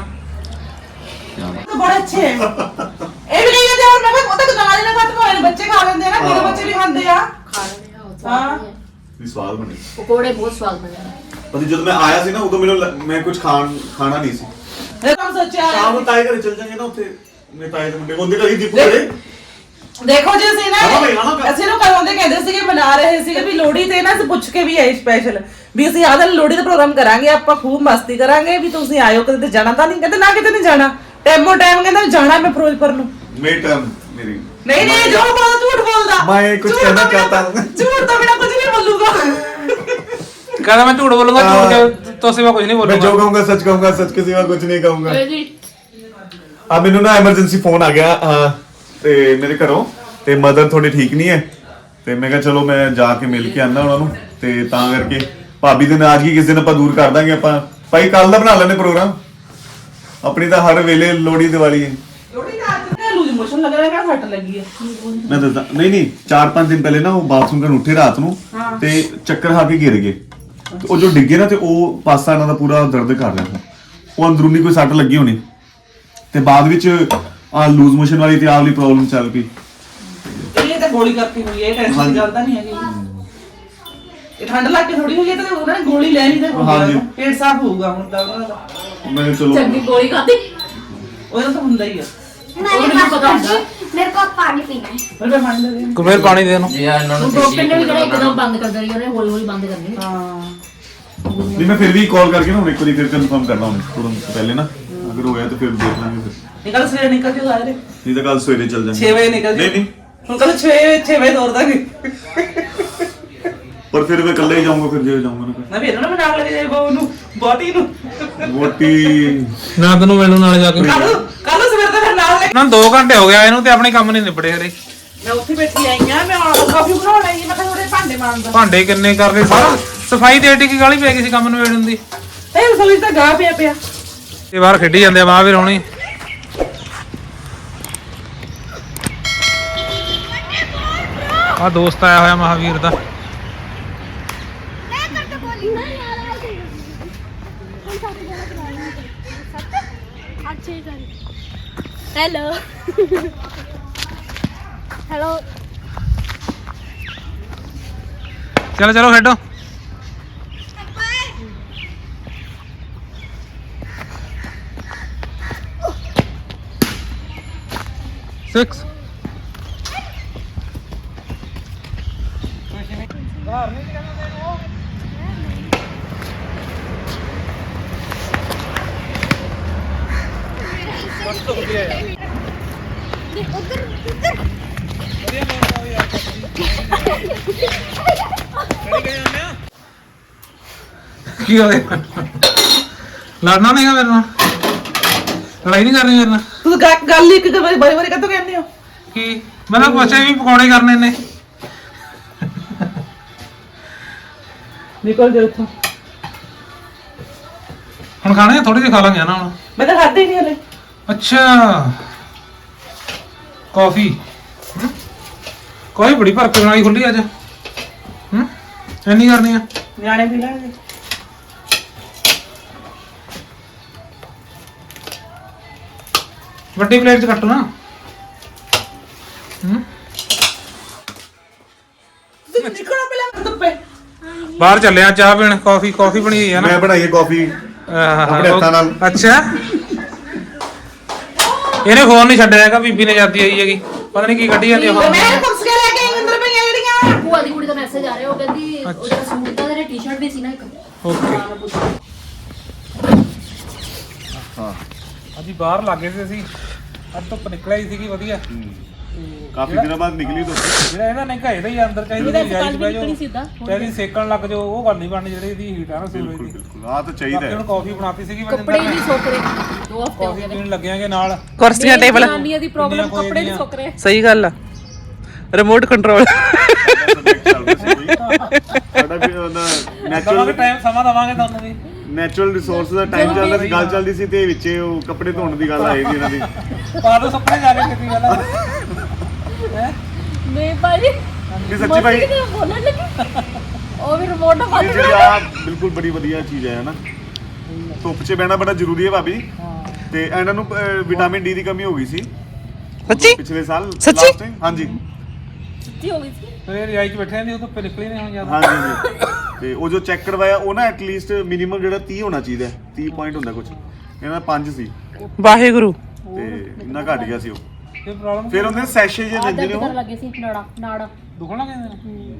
ਤਾਂ ਬੜੇ ਅੱਛੇ ਹੈ। ਇਹ ਵੀ ਨਹੀਂ ਕਹਿੰਦੇ ਹੁਣ ਮੈਂ ਕਿਹਾ ਉਹ ਤਾਂ ਦੁਕਾਨ ਨਾਲ ਖਤਮ ਹੋਏ ਨੇ ਬੱਚੇ ਖਾ ਲੈਂਦੇ ਆ ਨਾ ਮੇਰੇ ਬੱਚੇ ਵੀ ਖਾਂਦੇ ਆ। ਹਾਂ। ਵੀ ਸਵਾਦ ਬਣੇ। ਪਕੌੜੇ ਬਹੁਤ ਸਵਾਦ ਬਣੇ। ਪਰ ਜਦੋਂ ਮੈਂ ਆਇਆ ਸੀ ਨਾ ਉਦੋਂ ਮੈਨੂੰ ਲ- ਮੈਂ ਕੁਝ ਖਾਣ ਖਾਣਾ ਨਹੀਂ ਸੀ। ਇਹ ਕੰਮ ਸੋਚਿਆ ਸ਼ਾਮ ਨੂੰ ਤਾਏ ਘਰੇ ਚੱਲ ਜਾਂਗੇ ਨਾ ਉੱਥੇ ਮੇਰੇ ਤਾਏ ਦੇ ਮੁੰਡੇ ਉਹਦੇ ਘਰੇ ਹੀ ਦੀਪੂ ਘਰੇ। ਦੇਖੋ ਜੀ ਅਸੀਂ ਹਾਂ ਭਾਈ, ਹਾਂ ਨਾ ਭਾਈ। ਅਸੀਂ ਨੂੰ ਕਦੋਂ ਦੇ ਕਹਿੰਦੇ ਸੀਗੇ ਮਨਾ ਰਹੇ ਸੀਗੇ ਵੀ ਲੋਹੜੀ ਤੇ ਨਾ ਅਸੀਂ ਪੁੱਛ ਕੇ ਵੀ ਆਏ ਸਪੈਸ਼ਲ ਵੀ ਅਸੀਂ ਆਹ ਦਿਨ ਲੋਹੜੀ ਦਾ ਪ੍ਰੋਗਰਾਮ ਕਰਾਂਗੇ ਆਪਾਂ ਖੂਬ ਮਸਤੀ ਕਰਾਂਗੇ ਵੀ ਤੁਸੀਂ ਆਇਓ ਕਿਤੇ ਤੇ ਜਾਣਾ ਤਾਂ ਨਹੀਂ ਕਹਿੰਦੇ ਨਾ ਕਿਤੇ ਨਹੀਂ ਜਾਣਾ ਟੈਮੋ ਟਾਈਮ ਕਹਿੰਦਾ ਜਾਣਾ ਮੈਂ ਫਿਰੋਜ਼ਪੁਰ ਨੂੰ ਮੇਰੀ ਟਰਮ ਮੇਰੀ ਨਹੀਂ ਨਹੀਂ ਜੋ ਬੋਲਦਾ ਝੂਠ ਬੋਲਦਾ ਮੈਂ ਕੁਛ ਝੂਠ ਕਹਿਣਾ ਤੋਂ ਬਿਨਾਂ- ਚਾਹਤਾ ਹੂੰ। ਝੂਠ ਤੋਂ ਬਿਨਾ ਕੁਝ ਨਹੀਂ ਬੋਲੂਗਾ ਕਹਿੰਦਾ ਮੈਂ ਝੂਠ ਬੋਲੂੰਗਾ ਝੂਠ ਕੇ ਤੋਸੇ ਮੈਂ ਕੁਝ ਨਹੀਂ मैं ਬੋਲੂੰਗਾ जो कहूंगा सच कहूंगा सच के सिवा कुछ नहीं कहूंगा ਜੀ ਆ ਮੈਨੂੰ ਨਾ ਐਮਰਜੈਂਸੀ ਫੋਨ ਆ ਗਿਆ ਅਹ, ਤੇ ਮੇਰੇ ਘਰੋਂ ਤੇ ਮਦਰ ਥੋੜੀ ਠੀਕ ਨਹੀਂ ਹੈ? ਤੇ ਮੈਂ ਕਿਹਾ ਚਲੋ ਮੈਂ ਜਾ ਕੇ ਮਿਲ ਕੇ ਆਣਾ ਉਹਨਾਂ ਨੂੰ ਤੇ ਤਾਂ ਕਰਕੇ। ਭਾਬੀ ਦੇ ਨਾਰਾਜ਼ਗੀ ਕਿਸ ਦਿਨ ਆਪਾਂ ਦੂਰ ਕਰ ਦਾਂਗੇ ਆਪਾਂ? ਭਾਈ ਕੱਲ ਦਾ ਬਣਾ ਲੈਣੇ ਪ੍ਰੋਗਰਾਮ। ਆਪਣੀ ਤਾਂ ਹਰ ਵੇਲੇ ਲੋਹੜੀ ਦੀਵਾਲੀ ਹੈ। ਲੋਹੜੀ ਦਾ ਅੱਜ ਲੂਜ ਮੋਸ਼ਨ ਲੱਗ ਰਿਹਾ ਹੈ ਫਟ ਲੱਗੀ ਹੈ? ਮੈਂ ਦੱਸਦਾ ਨਹੀਂ ਨਹੀਂ 4-5 ਦਿਨ ਪਹਿਲੇ ਨਾ ਉਹ ਬਾਥਰੂਮ ਕਰਨ ਉੱਠੇ ਰਾਤ ਨੂੰ ਤੇ ਚੱਕਰ ਖਾ ਕੇ ਗਿਰ ਗਏ। ਤੇ ਉਹ ਜੋ ਡਿੱਗੇ ਨਾ ਤੇ ਉਹ ਪਾਸਾ ਇਹਨਾਂ ਦਾ ਪੂਰਾ ਦਰਦ ਕਰ ਰਿਹਾ ਉਹ ਅੰਦਰੂਨੀ ਕੋਈ ਸੱਟ ਲੱਗੀ ਹੋਣੀ। ਤੇ ਬਾਅਦ ਵਿੱਚ ਆ ਲੂਜ਼ ਮੋਸ਼ਨ ਵਾਲੀ ਤੇ ਆਹ ਵਾਲੀ ਪ੍ਰੋਬਲਮ ਚੱਲ ਪਈ ਇਹ ਤਾਂ ਗੋਲੀ ਕਰਤੀ ਹੋਈ ਹੈ ਇਹ ਟੈਨਸ਼ਨ ਦੀ ਗੱਲ ਤਾਂ ਨਹੀਂ ਹੈਗੀ ਇਹ ਠੰਡ ਲੱਗ ਕੇ ਥੋੜੀ ਹੋਈ ਹੈ ਤਾਂ ਉਹਨਾਂ ਨੇ ਗੋਲੀ ਲੈ ਲਈ ਤਾਂ ਹੋ ਗਿਆ ਹਾਂਜੀ। ਪੇਟ ਸਾਫ ਹੋਊਗਾ ਹੁਣ ਤਾਂ ਉਹਨਾਂ ਦਾ ਮੈਂ ਕਿਹਾ ਚਲੋ ਚੰਗੀ ਗੋਲੀ ਖਾਦੀ ਉਹਦਾ ਤਾਂ ਹੁੰਦਾ ਹੀ ਆ ਉਹ ਮੈਨੂੰ ਪਤਾ ਹੁੰਦਾ मेरे को पानी पीना है ਪਰ ਮੈਂ ਮੰਨ ਲਈ ਕੁਮੇਰ ਪਾਣੀ ਦੇ ਨੂੰ ਉਹ ਡਾਕਟਰ ਨੇ ਵੀ ਕਿਹਾ ਇੱਕਦਮ ਬੰਦ ਕਰ ਦੇਣੀ ਉਹਨੇ ਹੌਲੀ ਹੌਲੀ ਬੰਦ ਕਰਨੀ ਹਾਂ ਨਹੀਂ ਮੈਂ ਫਿਰ ਵੀ ਕਾਲ ਕਰਕੇ ਨਾ ਹੁਣ ਇੱਕ ਵਾਰੀ ਫਿਰ ਕਨਫਰਮ ਕਰਨਾ ਹੁਣ ਤੁਰੰਤ ਪਹਿਲੇ ਨਾ ਅਗਰ ਹੋਇਆ ਤਾਂ ਫਿਰ ਦੇਖ ਲਾਂਗੇ ਫਿਰ ਨਿਕਲ ਸਵੇਰੇ ਨਿਕਲ ਜਿਓ ਸਾਰੇ। ਨਹੀਂ ਤਾਂ ਕੱਲ ਸਵੇਰੇ ਚੱਲ ਜਾਂਗੇ। 6 ਵਜੇ ਨਿਕਲ ਨਹੀਂ ਨਹੀਂ। ਹੁਣ ਕੱਲ 6 6 ਵਜੇ ਦੌੜ ਦਾਂਗੇ। ਪਰ ਫਿਰ ਮੈਂ ਇਕੱਲੇ ਹੀ ਜਾਊਂਗਾ ਫਿਰ ਜੇ ਜਾਊਂਗਾ ਨਾ ਨਾ ਫਿਰ ਨੂੰ ਨਾਲ ਲੈ ਜਾਈਏ ਉਹਨੂੰ ਬੋਟੀ ਨੂੰ। ਮੋਟੀ ਨਾ ਤੈਨੂੰ ਮਿਲਣ ਨਾਲੇ ਜਾ ਕੇ। ਕੱਲ ਕੱਲ ਸਵੇਰ ਤੋਂ ਫਿਰ ਨਾਲ ਲੈ ਨਾ 2 ਘੰਟੇ ਹੋ ਗਿਆ ਇਹਨੂੰ ਤੇ ਆਪਣੇ ਕੰਮ ਨਹੀਂ ਨਿਬੜੇ ਹਰੇ। ਮੈਂ ਉੱਥੇ ਬੈਠੀ ਆਈ ਆ ਮੈਂ ਕਾਫੀ ਬਣਾਉਣ ਆਈ ਮੈਂ ਕਿਹਾ ਥੋੜੇ ਭਾਂਡੇ ਮਾਂਜਦਾ ਭਾਂਡੇ ਕਿੰਨੇ ਕਰ ਲਏ ਸਾਰਾ? ਸਫ਼ਾਈ ਦੇ ਟੀ ਕੀ ਗਾਲੀ ਪੈ ਗਈ ਸੀ ਕੰਮ ਨੂੰ ਵੇੜਨ ਦੀ? ਇਹ ਰਸੋਈ ਤਾਂ ਗਾ ਪਿਆ ਪਿਆ। ਇਹ ਬਾਹਰ ਖੇਡੀ ਜਾਂਦੇ ਆ ਮਹਾਂਵੀਰ ਹੋਣੀ। ਆ ਦੋਸਤ ਆਇਆ ਹੋਇਆ ਮਹਾਵੀਰ ਦਾ। ਮੈਂ ਕਰਕੇ ਕੀ ਹੋਇਆ? ਲੜਨਾ ਨਹੀਂ ਮੇਰੇ ਨਾਲ। ਲੜਾਈ ਨਹੀਂ ਕਰਨੀ ਮੇਰੇ ਨਾਲ। ਤੂੰ ਗ- ਗੱਲ ਹੀ ਇੱਕ ਵਾਰੀ ਬੜੀ ਵਾਰੀ ਕਦੋਂ ਕਹਿੰਦੇ ਹੋ? ਕੀ? ਮੈਂ ਤਾਂ ਪੁੱਛਿਆ ਵੀ ਪਕੌੜੇ ਕਰਨੇ ਨੇ। ਨਿਕਲ ਜਾ ਇੱਥੋਂ। ਹੁਣ ਖਾਣੇ ਥੋੜੇ ਜਿਹੇ ਖਾ ਲਾਂਗੇ ਨਾ ਹੁਣ। ਮੈਂ ਤਾਂ ਖਾਦੇ ਹੀ ਨਹੀਂ ਹਲੇ। ਅੱਛਾ। ਕਾਫੀ। ਹਮ? ਕਾਫੀ ਬੜੀ ਭਰ ਕੇ ਬਣਾਈ ਖੁੱਲੀ ਅੱਜ। ਹੂੰ। ਐਨੀ ਕਰਨੀ ਆ। ਨਿਆਣੇ ਪੀ ਲੈਣਗੇ। ਵੱਡੀ ਪਲੇਟ 'ਚ ਕੱਟੋ ਨਾ। ਬਾਹਰ ਚੱਲਿਆ ਚਾਹ ਪੀਣ ਕਾਫੀ ਕਾਫੀ ਬਣੀ ਹੋਈ ਆ ਨਾ? ਮੈਂ ਬਣਾਈ ਹੈ ਕਾਫੀ। ਆਪਣੇ ਹੱਥਾਂ ਨਾਲ। ਅੱਛਾ। ਇਹਨੇ ਫੋਨ ਨਹੀਂ ਛੱਡਿਆ ਹੈਗਾ ਬੀਬੀ ਨੇ ਜਾਂਦੀ ਆਈ ਹੈਗੀ। ਪਤਾ ਨਹੀਂ ਕੀ ਕੱਢੀ ਜਾਂਦੀ ਆ ਮੈਂ ਫੋਨ ਪੁੱਛ ਕੇ ਲੈ ਕੇ ਆਈ ਅੰਦਰ ਪਈਆਂ ਜਿਹੜੀਆਂ। ਭੂਆ ਦੀ ਕੁੜੀ ਦਾ ਮੈਸੇਜ ਆ ਰਿਹਾ ਉਹ ਕਹਿੰਦੀ ਉਹਦਾ ਸੂਟ ਦਾ ਤੇ ਟੀ-ਸ਼ਰਟ ਵੀ ਸੀ ਨਾ ਇੱਕ। ਓਕੇ। ਹਾਂ। ਅਸੀਂ ਬਾਹਰ ਲੱਗੇ ਸੀ ਅਸੀਂ। ਅੱਜ ਧੁੱਪ ਨਿਕਲਿਆ ਹੀ ਸੀਗੀ ਵਧੀਆ। ਕਾਫੀ ਦਿਨਾਂ ਬਾਅਦ ਨਿਕਲੀ ਤੋਂ। ਜਿਹੜਾ ਇਹਦਾ ਨਹੀਂ ਘਾਏ ਦਾ ਹੀ ਅੰਦਰ ਚਾਹੀਦੀ ਇਹਦਾ ਸੀ ਜਾਈ ਕੱਲ ਵੀ ਨਿਕਲੀ ਸੀ ਏਦਾਂ। ਚਾਹੀਦੀ ਸੇਕਣ ਲੱਗ ਜਾਓ ਉਹ ਗੱਲ ਨਹੀਂ ਬਣਨੀ ਜਿਹੜੀ ਇਹਦੀ ਹੀਟ ਆ ਨਾ ਸੂਰਜ ਬਿਲਕੁਲ ਦੀ। ਬਿਲਕੁਲ। ਆ ਤਾਂ ਚਾਹੀਦਾ ਬਾਕੀ ਹੈ। ਹੁਣ ਕਾਫੀ ਬਣਾਤੀ ਸੀਗੀ ਕੱਪੜੇ ਹੀ ਨਹੀਂ ਸੁੱਕ ਰਹੇ। ਦੋ ਹਫ਼ਤੇ ਹੋ ਕਾਫੀ ਗਏ ਨੇ। ਪੀਣ ਲੱਗਿਆਂਗੇ ਨਾਲ। ਕੁਰਸੀਆਂ ਟੇਬਲ। ਜਨਾਨੀਆਂ ਦੀ ਪ੍ਰੋਬਲਮ ਕੋਈ ਕੱਪੜੇ ਨਹੀਂ ਸੁੱਕ ਰਹੇ। ਸਹੀ ਗੱਲ ਆ। ਰਿਮੋਟ ਕੰਟਰੋਲ ਸਾਡਾ ਵੀ ਦਵਾਂਗੇ ਨੈਚੁਰਲ ਟਾਈਮ ਸਮਾਂ ਦਵਾਂਗੇ ਤੁਹਾਨੂੰ ਵੀ। ਨੈਚੁਰਲ ਰਿਸੋਰਸ ਦਾ ਟਾਈਮ ਚੱਲਦਾ ਸੀ ਗੱਲ ਚੱਲਦੀ ਸੀ ਤੇ ਵਿੱਚ ਉਹ ਕੱਪੜੇ ਧੋਣ ਦੀ ਗੱਲ ਆਏਗੀ ਇਹਨਾਂ ਦੀ। ਪਾ ਦੋ ਸੁਪਨੇ ਜਾ ਕੇ ਕਿਤੇ ਵਾਲਾ ਨਹੀਂ ਭਾਈ ਨਹੀਂ ਸੱਚੀ ਭਾਈ ਮਰਜ਼ੀ ਕਿਤੇ ਬੋਲਣ ਲੱਗੀ। ਉਹ ਵੀ ਰਿਮੋਟ ਨਾਲ ਇਹ ਬੰਦ ਜਿਹੜੀ ਆ ਬਿਲਕੁਲ ਬੜੀ ਵਧੀਆ ਚੀਜ਼ ਹੈ ਨਾ? ਧੁੱਪ 'ਚ ਬਹਿਣਾ ਬੜਾ ਜ਼ਰੂਰੀ ਹੈ ਭਾਬੀ। ਤੇ ਇਹਨਾਂ ਨੂੰ ਵਿਟਾਮਿਨ ਡੀ ਦੀ ਕਮੀ ਹੋ ਗਈ ਸੀ। ਸੱਚੀ? ਪਿਛਲੇ ਸਾਲ ਸੱਚੀ? last time, ਹਾਂਜੀ। ਕੀਤੀ ਹੋ ਗਈ ਸੀ? ਫਿਰ ਰਿਆਈ ਚ ਬੈਠੇ ਨਹੀਂ ਉਹ ਧੁੱਪੇ ਨਿਕਲੀ ਨਹੀਂ ਹੁਣ ਜ਼ਿਆਦਾ। ਹਾਂਜੀ ਹਾਂਜੀ। ਤੇ ਉਹ ਜੋ ਚੈੱਕ ਕਰਵਾਇਆ ਉਹ ਨਾ ਐਟਲੀਸਟ ਮਿਨੀਮਮ ਜਿਹੜਾ 30 ਹੋਣਾ ਚਾਹੀਦਾ ਹੈ। 30 ਪੁਆਇੰਟ ਹੁੰਦਾ ਕੁਝ ਇਹਨਾਂ ਦਾ 5 ਸੀ। ਵਾਹਿਗੁਰੂ। ਤੇ ਇੰਨਾ ਘਟ ਗਿਆ ਸੀ ਉਹ। ਇਹ ਪ੍ਰੋਬਲਮ ਫਿਰ ਉਹਦੇ ਸੈਸ਼ੇ ਜੇ ਦਿੰਦੇ ਨੇ ਦਰਦ ਉਹ। ਕਰਨ ਲੱਗੇ ਸੀ ਨਾੜਾ ਨਾੜਾ। ਦੁਖਣ ਲੱਗੇ ਨੇ?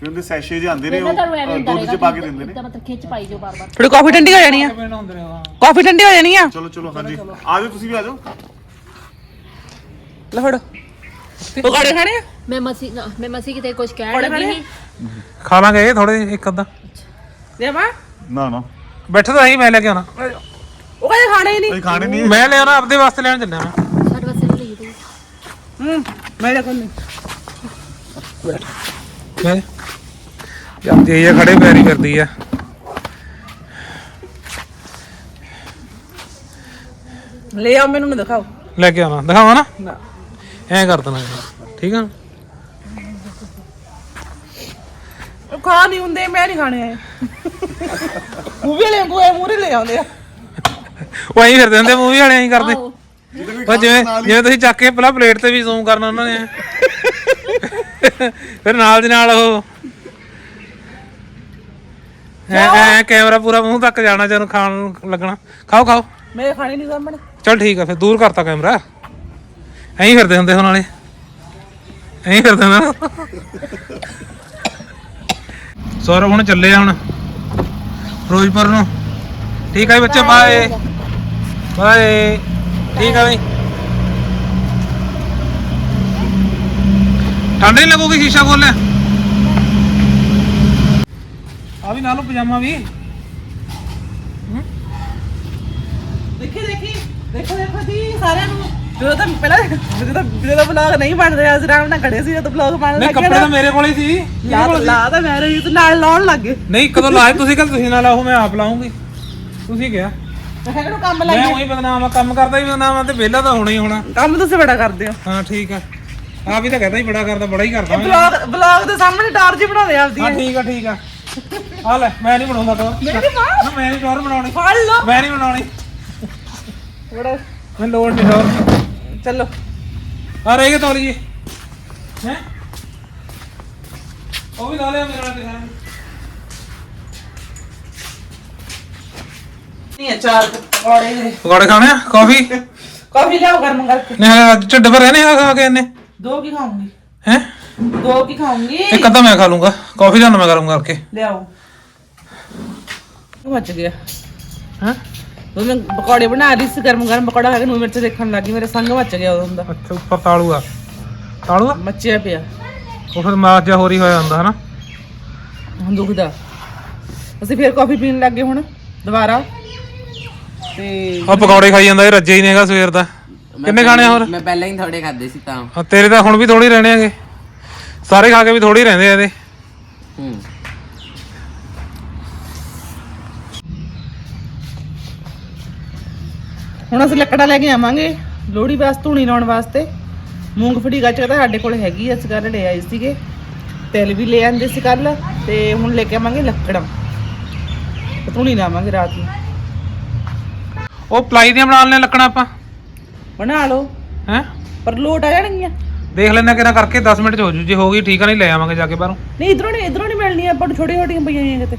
ਫਿਰ ਉਹਦੇ ਸੈਸ਼ੇ ਜੇ ਆਉਂਦੇ ਨੇ ਇਹਨਾਂ ਉਹ ਤੁਹਾਨੂੰ ਐਵੇਂ ਅ, ਹੁੰਦਾ ਦੁੱਧ 'ਚ ਪਾ ਕੇ ਦਿੰਦੇ ਨੇ। ਤਾਂ ਮਤਲਬ ਖਿੱਚ ਪਾਈ ਜੋ ਬਾਰ-ਬਾਰ। ਥੋੜੀ ਕਾਫੀ ਠੰਡੀ ਹੋ ਜਾਣੀ ਆ। ਪੀਣ ਹੁੰਦੇ ਨੇ ਹਾਂ। ਕਾਫੀ ਠੰਡੀ ਹੋ ਜਾਣੀ ਆ। ਚਲੋ ਚਲੋ ਹਾਂਜੀ। ਆ ਜਾਓ ਤੁਸੀਂ ਵੀ ਆ ਜਾਓ। ਲੈ ਫੜੋ। ਪਕੌੜੇ ਖਾਣੇ ਆ? ਮੈਂ ਮਸੀ ਨਾ, ਮੈਂ ਮਸੀ ਕਿਤੇ ਕੁਝ ਕਹਿਣ ਪਕੌੜੇ ਲੱਗੀ ਸੀ। ਖਾ ਲਾਂਗੇ ਥੋੜੇ ਇੱਕ ਅੱਧਾ। ਦੇਵਾ? ਨਾ ਨਾ। ਬੈਠੇ ਤਾਂ ਅਸੀਂ ਮੈਂ ਲੈ ਕੇ ਆਉਣਾ। ਉਹ ਕਹਿੰਦੇ ਖਾਣੇ ਹੀ ਨਹੀਂ। ਕੋਈ ਖਾਣੇ ਨਹੀਂ। ਮੈਂ ਲੈ ਆਉਣਾ ਆਪਦੇ ਵਾਸਤੇ ਲੈਣ ਚੱਲਿਆ ਮੈਂ ਸਾਡੇ ਵਾਸਤੇ ਨਹੀਂ ਲਈ ਤੂੰ ਹੂੰ ਮੈਂ ਲੈ ਕੋਈ ਖੜੇ ਪੈਰੀ ਕਰਦੀ ਆ ਲੈ ਆਓ ਮੈਨੂੰ ਨਾ ਦਿਖਾਓ ਲੈ ਕੇ ਆਉਣਾ ਦਿਖਾਵਾਂ ਨਾ ਐਂ ਕਰ ਦੇਣਾ ਠੀਕ ਆ ਉਹ ਖਾ ਨਹੀਂ ਹੁੰਦੇ ਮੈਂ ਨਹੀਂ ਖਾਣੇ ਆਏ ਮੂਵੀ ਵਾਲੇ ਗੋਏ ਮੂਰੇ ਲੈ ਆਉਂਦੇ ਆ ਉਹ ਐਂ ਫਿਰਦੇ ਹੁੰਦੇ ਮੂਵੀ ਵਾਲੇ ਐਂ ਕਰਦੇ ਆਹੋ ਉਹ ਜਿਵੇਂ ਜਿਵੇਂ ਤੁਸੀਂ ਚੱਕ ਕੇ ਪਹਿਲਾਂ ਪਲੇਟ ਤੇ ਵੀ ਜ਼ੂਮ ਕਰਨਾ ਉਹਨਾਂ ਨੇ। ਫਿਰ ਨਾਲ ਦੀ ਨਾਲ ਉਹ ਐ ਕੈਮਰਾ ਪੂਰਾ ਮੂੰਹ ਤੱਕ ਜਾਣਾ ਜਦੋਂ ਖਾਣ ਨੂੰ ਲੱਗਣਾ। ਖਾਓ ਖਾਓ। ਮੇਰੇ ਖਾਣੇ ਨਹੀਂ ਸਾਹਮਣੇ। ਚਲ ਠੀਕ ਆ ਫਿਰ ਦੂਰ ਕਰਤਾ ਕੈਮਰਾ। ਐਂ ਫਿਰਦੇ ਹੁੰਦੇ ਹੁਣ ਵਾਲੇ। ਐਂ ਫਿਰਦੇ ਨਾ। ਸੌਰਵ ਹੁਣ ਚੱਲੇ ਆ ਹੁਣ। ਫਿਰੋਜ਼ਪੁਰ ਨੂੰ। ਠੀਕ ਆ ਬੱਚੇ ਬਾਏ ਬਾਏ ਠੀਕ ਆ ਬਈ। ਠੰਡ ਨਹੀਂ ਲੱਗੂਗੀ ਸ਼ੀਸ਼ਾ ਖੋਲਿਆ ਆ ਵੀ ਨਾਲੋਂ ਪਜਾਮਾ ਵੀ। ਦੇਖੀ ਦੇਖੀ ਦੇਖੋ ਦੇਖੋ ਜੀ ਸਾਰਿਆਂ ਨੂੰ। ਜਦੋਂ ਤਾਂ ਪਹਿਲਾਂ ਜਦੋਂ ਤਾਂ ਜਦੋਂ ਵਲੌਗ ਨਹੀਂ ਬਣ ਰਿਹਾ ਸੀ ਨਾਲ ਖੜੇ ਸੀ ਜਦੋਂ ਵਲੌਗ ਬਣਨ ਨਹੀਂ ਲੱਗਿਆ ਕੱਪੜੇ ਤਾਂ ਮੇਰੇ ਕੋਲ ਹੀ ਸੀ। ਲਾ ਲਾ ਤਾਂ ਮੈਂ ਰਹੀ ਤੂੰ ਨਾਲ ਲਾਉਣ ਲੱਗ ਗਏ। ਨਹੀਂ ਕਦੋਂ ਲਾਏ ਤੁਸੀਂ ਕਹਿੰਦੇ ਤੁਸੀਂ ਨਾ ਲਾਓ ਮੈਂ ਆਪ ਲਾਉਂਗੀ। ਤੁਸੀਂ ਕਿਹਾ। ਮੈਂ ਕਿਹਾ ਕਿਹਨੂੰ ਕੰਮ ਮੈਂ ਲਾਈਏ ਉਹੀ ਬਦਨਾਮ ਆ ਕੰਮ ਕਰਦਾ ਹੀ ਬਦਨਾਮ ਆ ਤੇ ਵਿਹਲਾ ਤਾਂ ਹੋਣਾ ਹੀ ਹੋਣਾ। ਕੰਮ ਤੁਸੀਂ ਬੜਾ ਕਰਦੇ ਹੋ। ਹਾਂ ਠੀਕ ਆ। ਆਪ ਹੀ ਤਾਂ ਕਹਿੰਦਾ ਹੀ ਬੜਾ ਕਰਦਾ ਬੜਾ ਹੀ ਕਰਦਾ ਮੈਂ। ਬਲੌਗ ਬਲੌਗ ਦੇ ਸਾਹਮਣੇ ਟਾਰਚ ਬਣਾਉਂਦੇ ਆਪਦੀ ਹਾਂ ਠੀਕ ਆ ਠੀਕ ਆ। ਆ ਲੈ ਮੈਂ ਨਹੀਂ ਬਣਾਉਂਦਾ ਟੋਰ ਮੇਰੀ ਮਾਂ ਨਾ ਮੈਂ ਨਹੀਂ ਟੋਰ ਬਣਾਉਣੀ। ਫੜ ਲਓ। ਮੈਂ ਨਹੀਂ ਬਣਾਉਣੀ। ਬੜਾ ਮੈਂ ਲੋੜ ਨਹੀਂ ਟੋਰ ਚਲੋ। ਆ ਰਹਿ ਗਏ ਤੋਲੀਏ ਹੈ? ਉਹ ਵੀ ਲਾ ਲਿਆ ਮੇਰੇ ਨਾਲ ਕਿਸੇ ਨੇ। ਨਹੀਂ ਪਕੌੜੇ ਖਾਣੇ ਆ? ਕਾਫੀ? ਕਾਫੀ ਲਿਆਓ ਗਰਮ ਕਰਕੇ ਨਹੀਂ ਅੱਜ ਢਿੱਡ ਭਰਿਆ ਨਹੀਂ ਖਾ ਕੇ ਇਹਨੇ ਦੋ ਕੀ ਖਾਉਂਗੀ ਹੈ? ਦੋ ਕੀ ਖਾਉਂਗੀ ਇੱਕ ਅੱਧਾ ਮੈਂ ਖਾ ਲੂੰਗਾ। ਕਾਫੀ ਤੁਹਾਨੂੰ ਮੈਂ ਗਰਮ ਕਰਕੇ। ਲਿਆਓ। ਬਚ ਗਿਆ। ਹੈ? ਉਹ ਮੈਂ ਪਕੌੜੇ ਬਣਾ ਰਹੀ ਸੀ ਗਰਮ ਗਰਮ ਪਕੌੜਾ ਖਾ ਕੇ ਨੂੰ ਮਿਰਚ ਦੇਖਣ ਲੱਗੀ ਮੇਰੇ ਸੰਗ ਬਚ ਗਿਆ ਉਦੋਂ ਦਾ। ਅੱਛਾ ਉੱਪਰ ਤਾਲੂ ਆ। ਤਾਲੂ ਆ? ਮੱਚਿਆ ਪਿਆ। ਉਹ ਫਿਰ ਮਾਸ ਜਿਹਾ ਹੋਰੀ ਹੋਇਆ ਹੁੰਦਾ ਹਨਾ? ਹੁਣ ਦੁਖਦਾ। ਅਸੀਂ ਫੇਰ ਕਾਫੀ ਪੀਣ ਲੱਗੇ ਹੁਣ ਦੁਬਾਰਾ। ਤੇ ਉਹ ਪਕੌੜੇ ਖਾਈ ਜਾਂਦਾ ਇਹ ਰੱਜੇ ਹੀ ਨੇਗਾ ਸਵੇਰ ਦਾ। ਕਿੰਨੇ ਖਾਣੇ ਆ ਹੋਰ? ਮੈਂ ਪਹਿਲਾਂ ਹੀ ਥੋੜੇ ਖਾਦੇ ਸੀ ਤਾਂ। ਹਾਂ, ਤੇਰੇ ਤਾਂ ਹੁਣ ਵੀ ਥੋੜੀ ਰਹਿਣੇ ਆਗੇ ਸਾਰੇ ਖਾ ਕੇ ਵੀ ਥੋੜੀ ਰਹਿੰਦੇ ਆ ਇਹਦੇ। ਹੂੰ। ਹੁਣ ਅਸੀਂ ਲੱਕੜਾਂ ਲੈ ਕੇ ਆਵਾਂਗੇ। ਲੋਹੜੀ ਵਾਸਤੇ ਧੂਣੀ ਲਾਉਣ ਵਾਸਤੇ। ਮੂੰਗਫਲੀ ਗੱਚ ਤਾਂ ਸਾਡੇ ਕੋਲ ਹੈਗੀ ਆ, ਅਸੀਂ ਕੱਲ੍ਹ ਲੈ ਆਏ ਸੀਗੇ। ਤਿਲ ਵੀ ਲੈ ਆਂਦੇ ਸੀ ਕੱਲ ਤੇ ਹੁਣ ਲੈ ਕੇ ਆਵਾਂਗੇ ਲੱਕੜਾਂ। ਤੇ ਧੂਣੀ ਲਾਵਾਂਗੇ ਰਾਤ ਨੂੰ। ਉਹ ਪਲਾਈ ਦੀਆਂ ਬਣਾ ਲੈਣੇ ਲੱਕਣਾ ਆਪਾਂ। ਬਣਾ ਲਓ। ਹੈ? ਪਰ ਲੋਟ ਆ ਜਾਣਗੀਆਂ। ਦੇਖ ਲੈਣਾ ਕਿਹਨਾਂ ਕਰਕੇ 10 ਮਿੰਟ ਚ ਹੋ ਜੂ। ਜੇ ਹੋ ਗਈ ਠੀਕ ਆ ਨਹੀਂ ਲੈ ਆਵਾਂਗੇ ਜਾ ਕੇ ਬਾਹਰੋਂ। ਨਹੀਂ ਇਧਰੋਂ ਨਹੀਂ ਇਧਰੋਂ ਨਹੀਂ ਮਿਲਣੀਆਂ। ਆਪਾਂ ਨੂੰ ਛੋਟੀਆਂ ਛੋਟੀਆਂ ਪਈਆਂ ਹੋਈਆਂ ਕਿਤੇ।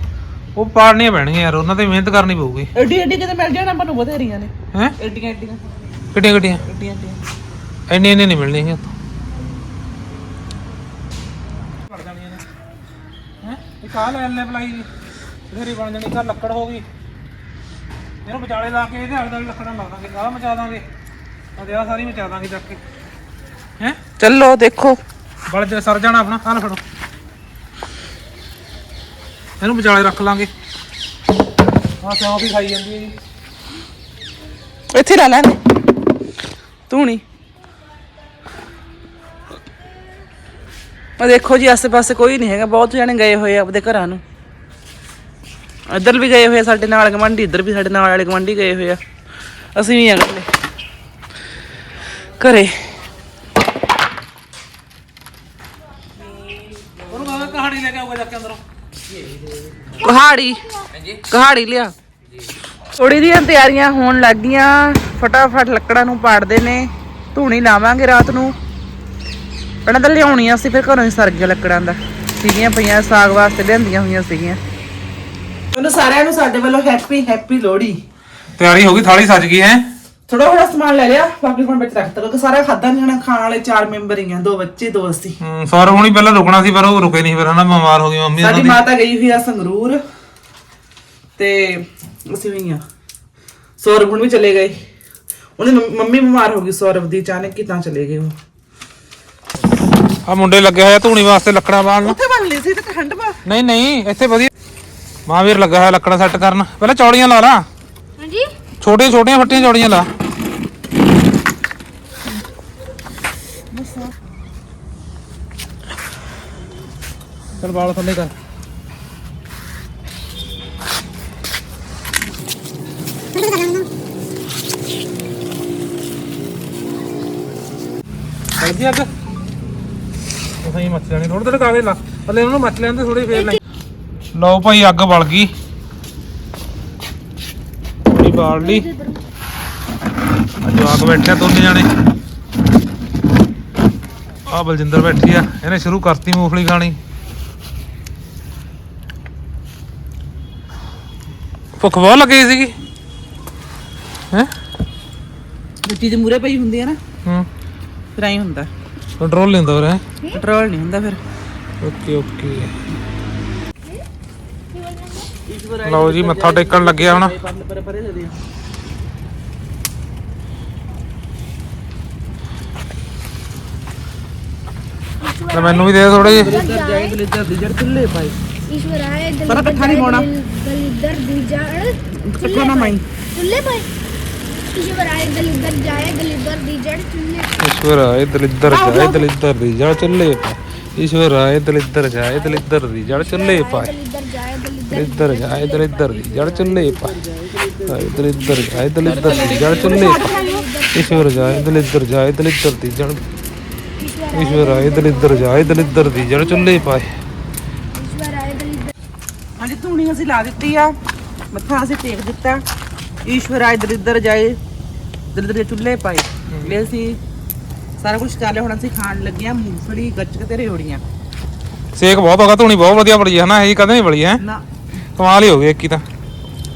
ਉਹ ਪਾੜਨੀਆਂ ਪੈਣਗੀਆਂ ਯਾਰ ਉਹਨਾਂ ਤੇ ਮਿਹਨਤ ਕਰਨੀ ਪਊਗੀ। ਐਡੀ ਐਡੀ ਕਿਤੇ ਮਿਲ ਜਾਣ ਆਪਾਂ ਨੂੰ ਬਥੇਰੀਆਂ ਨੇ। ਹੈ? ਐਡੀਆਂ ਐਡੀਆਂ। ਕਿੱਡੀਆਂ ਕਿੱਡੀਆਂ? ਐਡੀਆਂ ਐਡੀਆਂ। ਇੰਨੀ ਨਹੀਂ ਮਿਲਣੀ ਹੈ? ਇਹ ਕਾ ਲੈ ਲੈ ਪਲਾਈ ਦੀ ਬਥੇਰੀ ਬਣ ਜਾਣੀ ਘਰ ਲੱਕੜ ਹੋ ਗਈ। ਇਹਨੂੰ ਵਿਚਾਲੇ ਲਾ ਕੇ ਇਹਦੇ ਆਲੇ ਦੁਆਲੇ ਲੱਕੜਾਂ ਲਾ ਦਾਂਗੇ ਗਾਹ ਮਚਾ ਦਾਂਗੇ। ਆ ਦੇ ਆ ਸਾਰੀ ਮਚਾ ਦਾਂਗੇ ਚੱਕ ਕੇ। ਹੈ? ਚੱਲੋ ਦੇਖੋ। ਬਲ ਜੇ ਸਰ ਜਾਣਾ ਆਪਣਾ ਆਹ ਲੈ ਫੜੋ। ਇਹਨੂੰ ਵਿਚਾਲੇ ਰੱਖ ਲਾਂਗੇ। ਆਹ ਸਿਉਂ ਵੀ ਖਾਈ ਜਾਂਦੀ ਹੈ ਜੀ। ਇੱਥੇ ਲਾ ਲੈਂਦੇ ਧੂਣੀ ਆ ਦੇਖੋ ਜੀ ਆਸੇ-ਪਾਸੇ ਕੋਈ ਨਹੀਂ ਹੈਗਾ। ਬਹੁਤ ਜਣੇ ਗਏ ਹੋਏ ਆ ਆਪਦੇ ਘਰਾਂ ਨੂੰ। ਇੱਧਰ ਵੀ ਗਏ ਹੋਏ ਆ ਸਾਡੇ ਨਾਲ ਗਵਾਂਢੀ ਇੱਧਰ ਵੀ ਸਾਡੇ ਨਾਲ ਵਾਲੇ ਗਵਾਂਢੀ ਗਏ ਹੋਏ ਆ। ਅਸੀਂ ਵੀ ਆ ਇਕੱਲੇ ਘਰੇ। ਉਹਨੂੰ ਕਹਾਂ ਕਹਾਣੀ ਲੈ ਕੇ ਆਊਗਾ ਜਾ ਕੇ ਅੰਦਰੋਂ। ਕਹਾੜੀ। ਕਹਾੜੀ ਲਿਆ। ਥੋੜੀ ਦੀਆਂ ਤਿਆਰੀਆਂ ਹੋਣ ਲੱਗ ਗਈਆਂ। ਫਟਾਫਟ ਲੱਕੜਾਂ ਨੂੰ ਪਾੜਦੇ ਨੇ। ਧੂਣੀ ਲਾਵਾਂਗੇ ਰਾਤ ਨੂੰ। ਪਹਿਲਾਂ ਤਾਂ ਲਿਆਉਣੀਆਂ ਸੀ ਫਿਰ ਘਰੋਂ ਹੀ ਸਰ ਗਿਆ ਲੱਕੜਾਂ ਦਾ। ਸੀਗੀਆਂ ਪਈਆਂ ਸਾਗ ਵਾਸਤੇ ਲਿਆਂਦੀਆਂ ਹੋਈਆਂ ਸੀਗੀਆਂ। ਤੁਹਾਨੂੰ ਸਾਰਿਆਂ ਨੂੰ ਸਾਡੇ ਵੱਲੋਂ ਹੈਪੀ ਹੈਪੀ ਲੋਹੜੀ। ਤਿਆਰੀ ਹੋ ਗਈ ਥਾਲੀ ਸੱਜ ਗਈ ਹੈ? ਥੋੜਾ ਥੋੜਾ ਸਮਾਨ ਲੈ ਲਿਆ ਬਾਕੀ ਹੁਣ ਵਿੱਚ ਰੱਖਤਾ ਕਿਉਂਕਿ ਸਾਰਾ ਖਾਦਾ ਨਹੀਂ ਜਾਣਾ ਖਾਣ ਵਾਲੇ ਚਾਰ ਮੈਂਬਰ ਹੀ ਆ ਦੋ ਬੱਚੇ ਦੋ ਅਸੀਂ। ਸੌਰਵ ਹੁਣੀ ਪਹਿਲਾਂ ਰੁਕਣਾ ਸੀ ਪਰ ਉਹ ਰੁਕੇ ਨਹੀਂ ਫਿਰ ਹਨਾ ਬਿਮਾਰ ਹੋ ਗਈ ਮੰਮੀ ਸਾਡੀ ਉਹਨਾਂ ਦੀ। ਮਾਤਾ ਗਈ ਹੋਈ ਆ ਸੰਗਰੂਰ ਤੇ ਅਸੀਂ ਵੀ ਆ। ਸੌਰਵ ਹੁਣ ਵੀ ਚਲੇ ਗਏ। ਉਹਦੀ ਮੰਮ- ਮੰਮੀ ਬਿਮਾਰ ਹੋ ਗਈ ਸੌਰਵ ਦੀ ਅਚਾਨਕ ਤਾਂ ਚਲੇ ਗਏ ਉਹ। ਆ ਮੁੰਡੇ ਲੱਗੇ ਹੋਏ ਆ ਧੂਣੀ ਵਾਸਤੇ ਲੱਕੜਾਂ ਬਾਹਣ ਨੂੰ ਉੱਥੇ ਬਣ ਲਈ ਸੀ ਤੇ ਠੰਡ ਪਾ ਨਹੀਂ ਨਹੀਂ ਇੱਥੇ ਵਧੀਆ ਮਹਾਂਵੀਰ ਲੱਗਾ ਹੋਇਆ ਲੱਕੜਾਂ ਸੈੱਟ ਕਰਨ। ਪਹਿਲਾਂ ਚੌੜੀਆਂ ਲਾ ਲਾ। ਹਾਂਜੀ? ਛੋਟੀਆਂ ਛੋਟੀਆਂ ਫੱਟੀਆਂ ਚੌੜੀਆਂ ਲਾ। ਚਲ ਬਾਲ ਥੱਲੇ ਕਰ। ਲੱਗੀ ਅੱਗ ਉਹ ਸਹੀ ਮੱਚ ਜਾਣੀ ਥੋੜੇ ਥੋੜੇ ਕਾਗਜ਼ ਲਾ। ਥੱਲੇ ਉਹਨੂੰ ਮੱਚ ਲੈਂਦੇ ਥੋੜੀ ਫੇਰ ਲੈ ਲਓ ਭਾਈ ਅੱਗ ਬਲ ਗਈ। ਥੋੜੀ ਬਾਲ ਲਈ ਜਵਾਕ ਬੈਠਿਆ ਦੋਨੇ ਜਾਣੇ। ਆ ਬਲਜਿੰਦਰ ਬੈਠੀ ਆ ਇਹਨੇ ਸ਼ੁਰੂ ਕਰਤੀ ਮੂੰਗਫਲੀ ਖਾਣੀ। ਭੁੱਖ ਬਹੁਤ ਲੱਗੀ ਸੀਗੀ। ਹੈ? ਮਿੱਟੀ ਦੇ ਮੂਰੇ ਪਈ ਹੁੰਦੀ ਹੈ ਨਾ ਹੂੰ। ਫਿਰ ਐਂ ਹੁੰਦਾ। ਕੰਟਰੋਲ ਨਹੀਂ ਹੁੰਦਾ ਫਿਰ। Okay okay. ਲਓ ਜੀ ਮੱਥਾ ਟੇਕਣ ਲੱਗਿਆ ਹੁਣ। ਪਰੇ ਪਰੇ ਪਰੇ ਤੇ ਮੈਨੂੰ ਵੀ ਦੇ ਥੋੜੇ ਜਿਹੇ। ਇੱਧਰ ਜਾਏ ਦਲਿੱਦਰ ਦੀ ਜੜ ਚੁੱਲੇ ਪਾਈ ਈਸ਼ਵਰਾਏ ਸਾਰਾ ਇਕੱਠਾ ਨਹੀਂ ਪਾਉਣਾ। ਦਲਿੱਦਰ ਦੀ ਜੜ ਇਕੱਠਾ ਨਾ ਮਾਈ। ਚੁੱਲੇ ਪਏ ਈਸ਼ਵਰਾਏ ਦਲਿੱਦਰ ਜਾਏ ਦਲਿੱਦਰ ਦੀ ਜੜ ਚੁੱਲੇ ਈਸ਼ਵਰ ਆਏ ਦਲਿੱਦਰ ਜਾਏ ਦਲਿੱਦਰ ਦੀ ਜੜ ਚੱਲੇ ਪਾ ਈਸ਼ਵਰ ਆਏ ਦਲਿੱਦਰ ਜਾਏ ਦਲਿੱਦਰ ਦੀ ਜੜ ਚੱਲੇ ਪਾ ਦਲਿੱਦਰ ਜਾਏ ਦਲਿੱਦਰ ਦੀ ਜੜ ਚੱਲੇ ਪਾ ਜਾਏ ਦਲਿੱਦਰ ਜਾਏ ਦਲਿੱਦਰ ਦੀ ਜੜ ਚੁੱਲੇ ਈਸ਼ਵਰ ਜਾਏ ਦਲਿੱਦਰ ਜਾਏ ਦਲਿੱਦਰ ਦੀ ਜੜ ਈਸ਼ਵਰ ਆਏ ਦਲਿੱਦਰ ਜਾਏ ਦਲਿੱਦਰ ਦੀ ਜੜ ਚੁੱਲੇ ਪਾਏ ਈਸ਼ਵਰ ਆਏ ਦਲਿੱਦਰ ਹਾਂਜੀ ਧੂਣੀ ਅਸੀਂ ਲਾ ਦਿੱਤੀ ਆ ਮੱਥਾ ਅਸੀਂ ਟੇਕ ਦਿੱਤਾ ਈਸ਼ਵਰ ਆਏ ਦਲਿੱਦਰ ਜਾਏ ਦਲਿੱਦਰ ਦੇ ਚੁੱਲ੍ਹੇ ਪਾਏ ਇਹ ਅਸੀਂ ਸਾਰਾ ਕੁਝ ਕਰ ਲਿਆ ਹੁਣ ਅਸੀਂ ਖਾਣ ਲੱਗੇ ਆ ਮੂੰਗਫਲੀ ਗੱਚਕ ਤੇ ਰਿਓੜੀਆਂ। ਸੇਕ ਬਹੁਤ ਹੋਗਾ ਧੂਣੀ ਬਹੁਤ ਵਧੀਆ ਬਣੀ ਹੈ ਨਾ ਇਹ ਕਦੇ ਨਹੀਂ ਬਣੀ ਹੈ? ਨਾ। ਕਮਾਲ ਹੀ ਹੋ ਗਈ ਇੱਕ ਹੀ ਤਾਂ।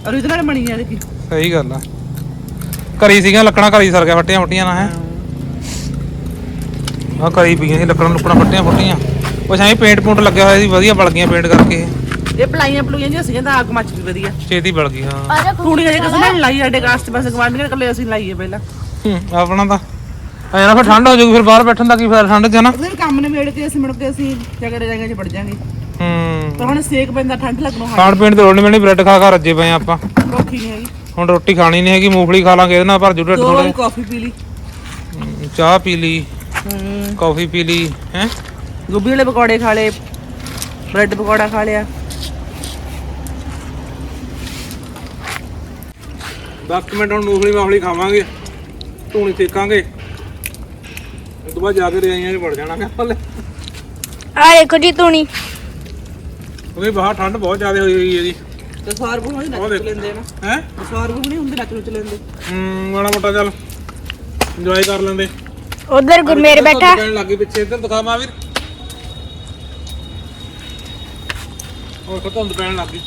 Origignal ਬਣੀ ਆ ਦੇਖੀ ਸਹੀ ਗੱਲ ਆ। ਘਰੀ ਸੀਗੀਆਂ ਲੱਕੜਾਂ ਘਰੀ ਸਰ ਗਿਆ ਫੱਟੀਆਂ ਫੱਟੀਆਂ ਨਾ ਹੈ? ਆ ਘਰੀ ਪਈਆਂ ਸੀ ਲੱਕੜਾਂ ਲੁੱਕੜਾਂ ਫੱਟੀਆਂ ਫੱਟੀਆਂ। ਉਹ ਸਾਈ ਪੇਂਟ ਪੂੰਟ ਲੱਗਿਆ ਹੋਇਆ ਸੀ ਵਧੀਆ ਬਲ ਗਈਆਂ ਪੇਂਟ ਕਰਕੇ। ਇਹ। ਪਲਾਈਆਂ ਪਲੂਈਆਂ ਜਿਹੀਆਂ ਸੀਗੀਆਂ ਤਾਂ ਅੱਗ ਮੱਚ ਗਈ ਵਧੀਆ। ਛੇਤੀ ਬਲ ਗਈ ਹਾਂ। ਧੂਣੀ ਅਜੇ ਕਿਸੇ ਨੇ ਲਾਈ ਸਾਡੇ ਕਾਸਟ ਬਸ ਗਵਾਂਢੀਆਂ ਇਕੱਲੇ ਅਸੀਂ ਲਾਈਏ ਪਹਿਲਾਂ। ਹੂੰ, ਆਪਣਾ ਤਾਂ ਐ ਨਾ ਫਿਰ ਠੰਡ ਹੋ ਜਾਊਗੀ ਫਿਰ ਬਾਹਰ ਬੈਠਣ ਦਾ ਕੀ ਫਾਇਦਾ ਠੰਡ 'ਚ ਨਾ? ਉਹਦੇ ਕੰਮ ਨਿਬੇੜ ਕੇ ਅਸੀਂ ਮੁੜ ਕੇ ਅਸੀਂ ਜਗੜੇ ਜਗ੍ਹਾ 'ਚ ਵੜ ਜਾਾਂਗੇ ਹੂੰ। ਪਰ ਹੁਣ ਸੇਕ ਪੈਂਦਾ ਠੰਡ ਲੱਗਣੋਂ ਹਟ ਖਾਣ ਪੀਣ ਦੀ ਲੋੜ ਨਹੀਂ ਬ੍ਰੈਡ ਖਾ ਖਾ ਰੱਜੇ ਪਏ ਆ ਆਪਾਂ। ਰੋਕੀ ਨਹੀਂ ਹੈਗੀ। ਹੁਣ ਰੋਟੀ ਖਾਣੀ ਨਹੀਂ ਹੈਗੀ ਮੂੰਗਫਲੀ ਖਾ ਲਾਂਗੇ ਇਹਦੇ ਨਾਲ ਭਰ ਜੂ ਢਿੱਡ ਦੋ ਥੋੜੇ ਵਾਰੀ ਕਾਫੀ ਪੀ ਲਈ। ਚਾਹ ਪੀ ਲਈ ਹੂੰ। ਕਾਫੀ ਪੀ ਲਈ ਹੈ? ਗੋਭੀ ਵਾਲੇ ਪਕੌੜੇ ਖਾ ਲਏ ਬ੍ਰੈਡ ਪਕੌੜਾ ਖਾ ਲਿਆ। 10 ਮਿੰਟ ਹੁਣ ਮੂੰਗਫਲੀ ਮਾਫਲੀ ਖਾਵਾਂਗੇ ਧੂਣੀ ਸੇਕਾਂਗੇ। ਤੋਂ ਬਾਅਦ ਜਾ ਕੇ ਰਜਾਈਆਂ 'ਚ ਵੜ ਜਾਣਾ ਕੱਲ ਆ ਦੇਖੋ ਜੀ ਤੂਣੀ ਉਹਦੇ ਬਾਹਰ ਠੰਡ ਬਹੁਤ ਜ਼ਿਆਦਾ ਹੋਈ ਹੋਈ ਹੈ ਜੀ। ਤੇ ਸਵਾਰ ਬੂ ਨਹੀਂ ਉਹ ਨੱਚ ਦੇਖ। ਲੈਂਦੇ ਨਾ। ਹੈ? ਸਵਾਰ ਬੂ ਨਹੀਂ ਹੁੰਦੇ ਨੱਚ ਨੁੱਚ ਲੈਂਦੇ। ਹੂੰ ਮਾੜਾ ਮੋਟਾ ਚੱਲ ਇੰਜੋਏ ਕਰ ਲੈਂਦੇ। ਉਧਰ ਗੁਰਮੇਰ ਬੈਠਾ। ਕਹਿਣ ਲੱਗੀ ਪਿੱਛੇ ਇੱਧਰ ਦਿਖਾ ਮਾਵੀਰ ਹੋਰ ਕੋ ਧੁੰਦ ਪੈਣ ਲੱਗੀ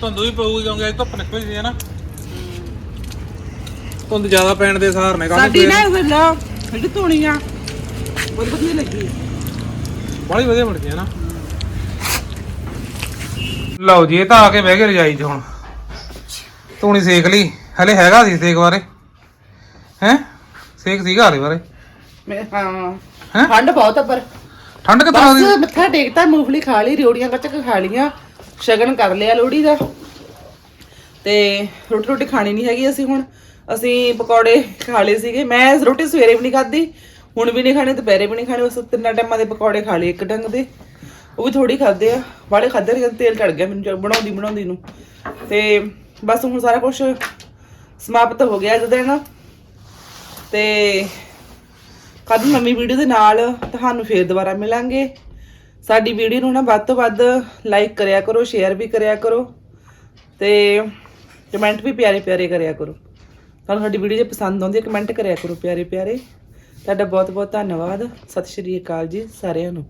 ਧੁੰਦ ਵੀ ਪਊਗੀ ਕਿਉਂਕਿ ਅੱਜ ਧੁੱਪ ਨਿਕਲ ਜੀ ਹੈ ਨਾ। ਧੁੰਦ ਜ਼ਿਆਦਾ ਪੈਣ ਦੇ ਸਹਾਰ ਨੇ ਸਾਡੀ ਨਾ ਇਹ ਲਾ ਧੂਣੀ ਆ। ਬਹੁਤ ਵਧੀਆ ਲੱਗੀ। ਬੜੀ ਵਧੀਆ ਬਣਦੀ ਹੈ ਨਾ। ਲਓ ਜੀ ਇਹ ਤਾਂ ਆ ਕੇ ਬਹਿ ਗਏ ਰਜਾਈ 'ਚ ਹੁਣ। ਧੂਣੀ ਸੇਕ ਲਈ। ਹਲੇ ਹੈਗਾ ਸੀ ਸੇਕ ਬਾਰੇ। ਹੈ? ਸੇਕ ਸੀਗਾ ਹਲੇ ਬਾਰੇ। ਮੈਂ ਹਾਂ ਹੈਂ? ਠੰਡ ਬਹੁਤ ਆ ਪਰ। ਠੰਡ ਕਿਤਨਾ ਦੀ? ਬਸ ਮੱਥਾ ਟੇਕਤਾ ਮੂੰਗਫਲੀ ਖਾ ਲਈ ਰਿਓੜੀਆਂ ਗੱਚਕ ਖਾ ਲੀਆਂ ਸ਼ਗਨ ਕਰ ਲਿਆ ਲੋਹੜੀ ਦਾ। ਤੇ ਰੋਟੀ ਰੋਟੀ ਖਾਣੀ ਨਹੀਂ ਹੈਗੀ ਅਸੀਂ ਹੁਣ। ਅਸੀਂ ਪਕੌੜੇ ਖਾ ਲਏ ਸੀਗੇ। ਮੈਂ ਰੋਟੀ ਸਵੇਰੇ ਵੀ ਨਹੀਂ ਖਾਧੀ, ਹੁਣ ਵੀ ਨਹੀਂ ਖਾਣੀ, ਦੁਪਹਿਰੇ ਵੀ ਨਹੀਂ ਖਾਣੇ, ਬਸ ਤਿੰਨਾਂ ਟਾਈਮਾਂ ਦੇ ਪਕੌੜੇ ਖਾ ਲਏ ਇੱਕ ਡੰਗ ਦੇ। ਉਹ ਵੀ ਥੋੜੀ ਖਾਦੇ ਆ। ਵਾਲੇ ਖਾਦੇ ਨੇ ਤੇਲ ਚੜ ਗਿਆ ਮੈਨੂੰ ਬਣਾਉਂਦੀ ਬਣਾਉਂਦੀ ਨੂੰ। ਤੇ ਬਸ ਹੁਣ ਸਾਰਾ ਕੁਝ ਸਮਾਪਤ ਹੋ ਗਿਆ ਅੱਜ ਦਿਨ ਤੇ ਕੱਲ ਨਵੀਂ ਵੀਡੀਓ ਦੇ ਨਾਲ ਤੁਹਾਨੂੰ ਫੇਰ ਦੁਬਾਰਾ ਮਿਲਾਂਗੇ। ਸਾਡੀ ਵੀਡੀਓ ਨੂੰ ਨਾ ਵੱਧ ਤੋਂ ਵੱਧ ਲਾਈਕ ਕਰਿਆ ਕਰੋ, ਸ਼ੇਅਰ ਵੀ ਕਰਿਆ ਕਰੋ। ਤੇ ਕਮੈਂਟ ਵੀ ਪਿਆਰੇ ਪਿਆਰੇ ਕਰਿਆ ਕਰੋ। ਤੁਹਾਨੂੰ ਸਾਡੀ ਵੀਡੀਓ ਜੇ ਪਸੰਦ ਆਉਂਦੀ ਹੈ ਕਮੈਂਟ ਕਰਿਆ ਕਰੋ ਪਿਆਰੇ ਪਿਆਰੇ। ਤੁਹਾਡਾ ਬਹੁਤ ਬਹੁਤ ਧੰਨਵਾਦ। ਸਤਿ ਸ਼੍ਰੀ ਅਕਾਲ ਜੀ ਸਾਰਿਆਂ ਨੂੰ।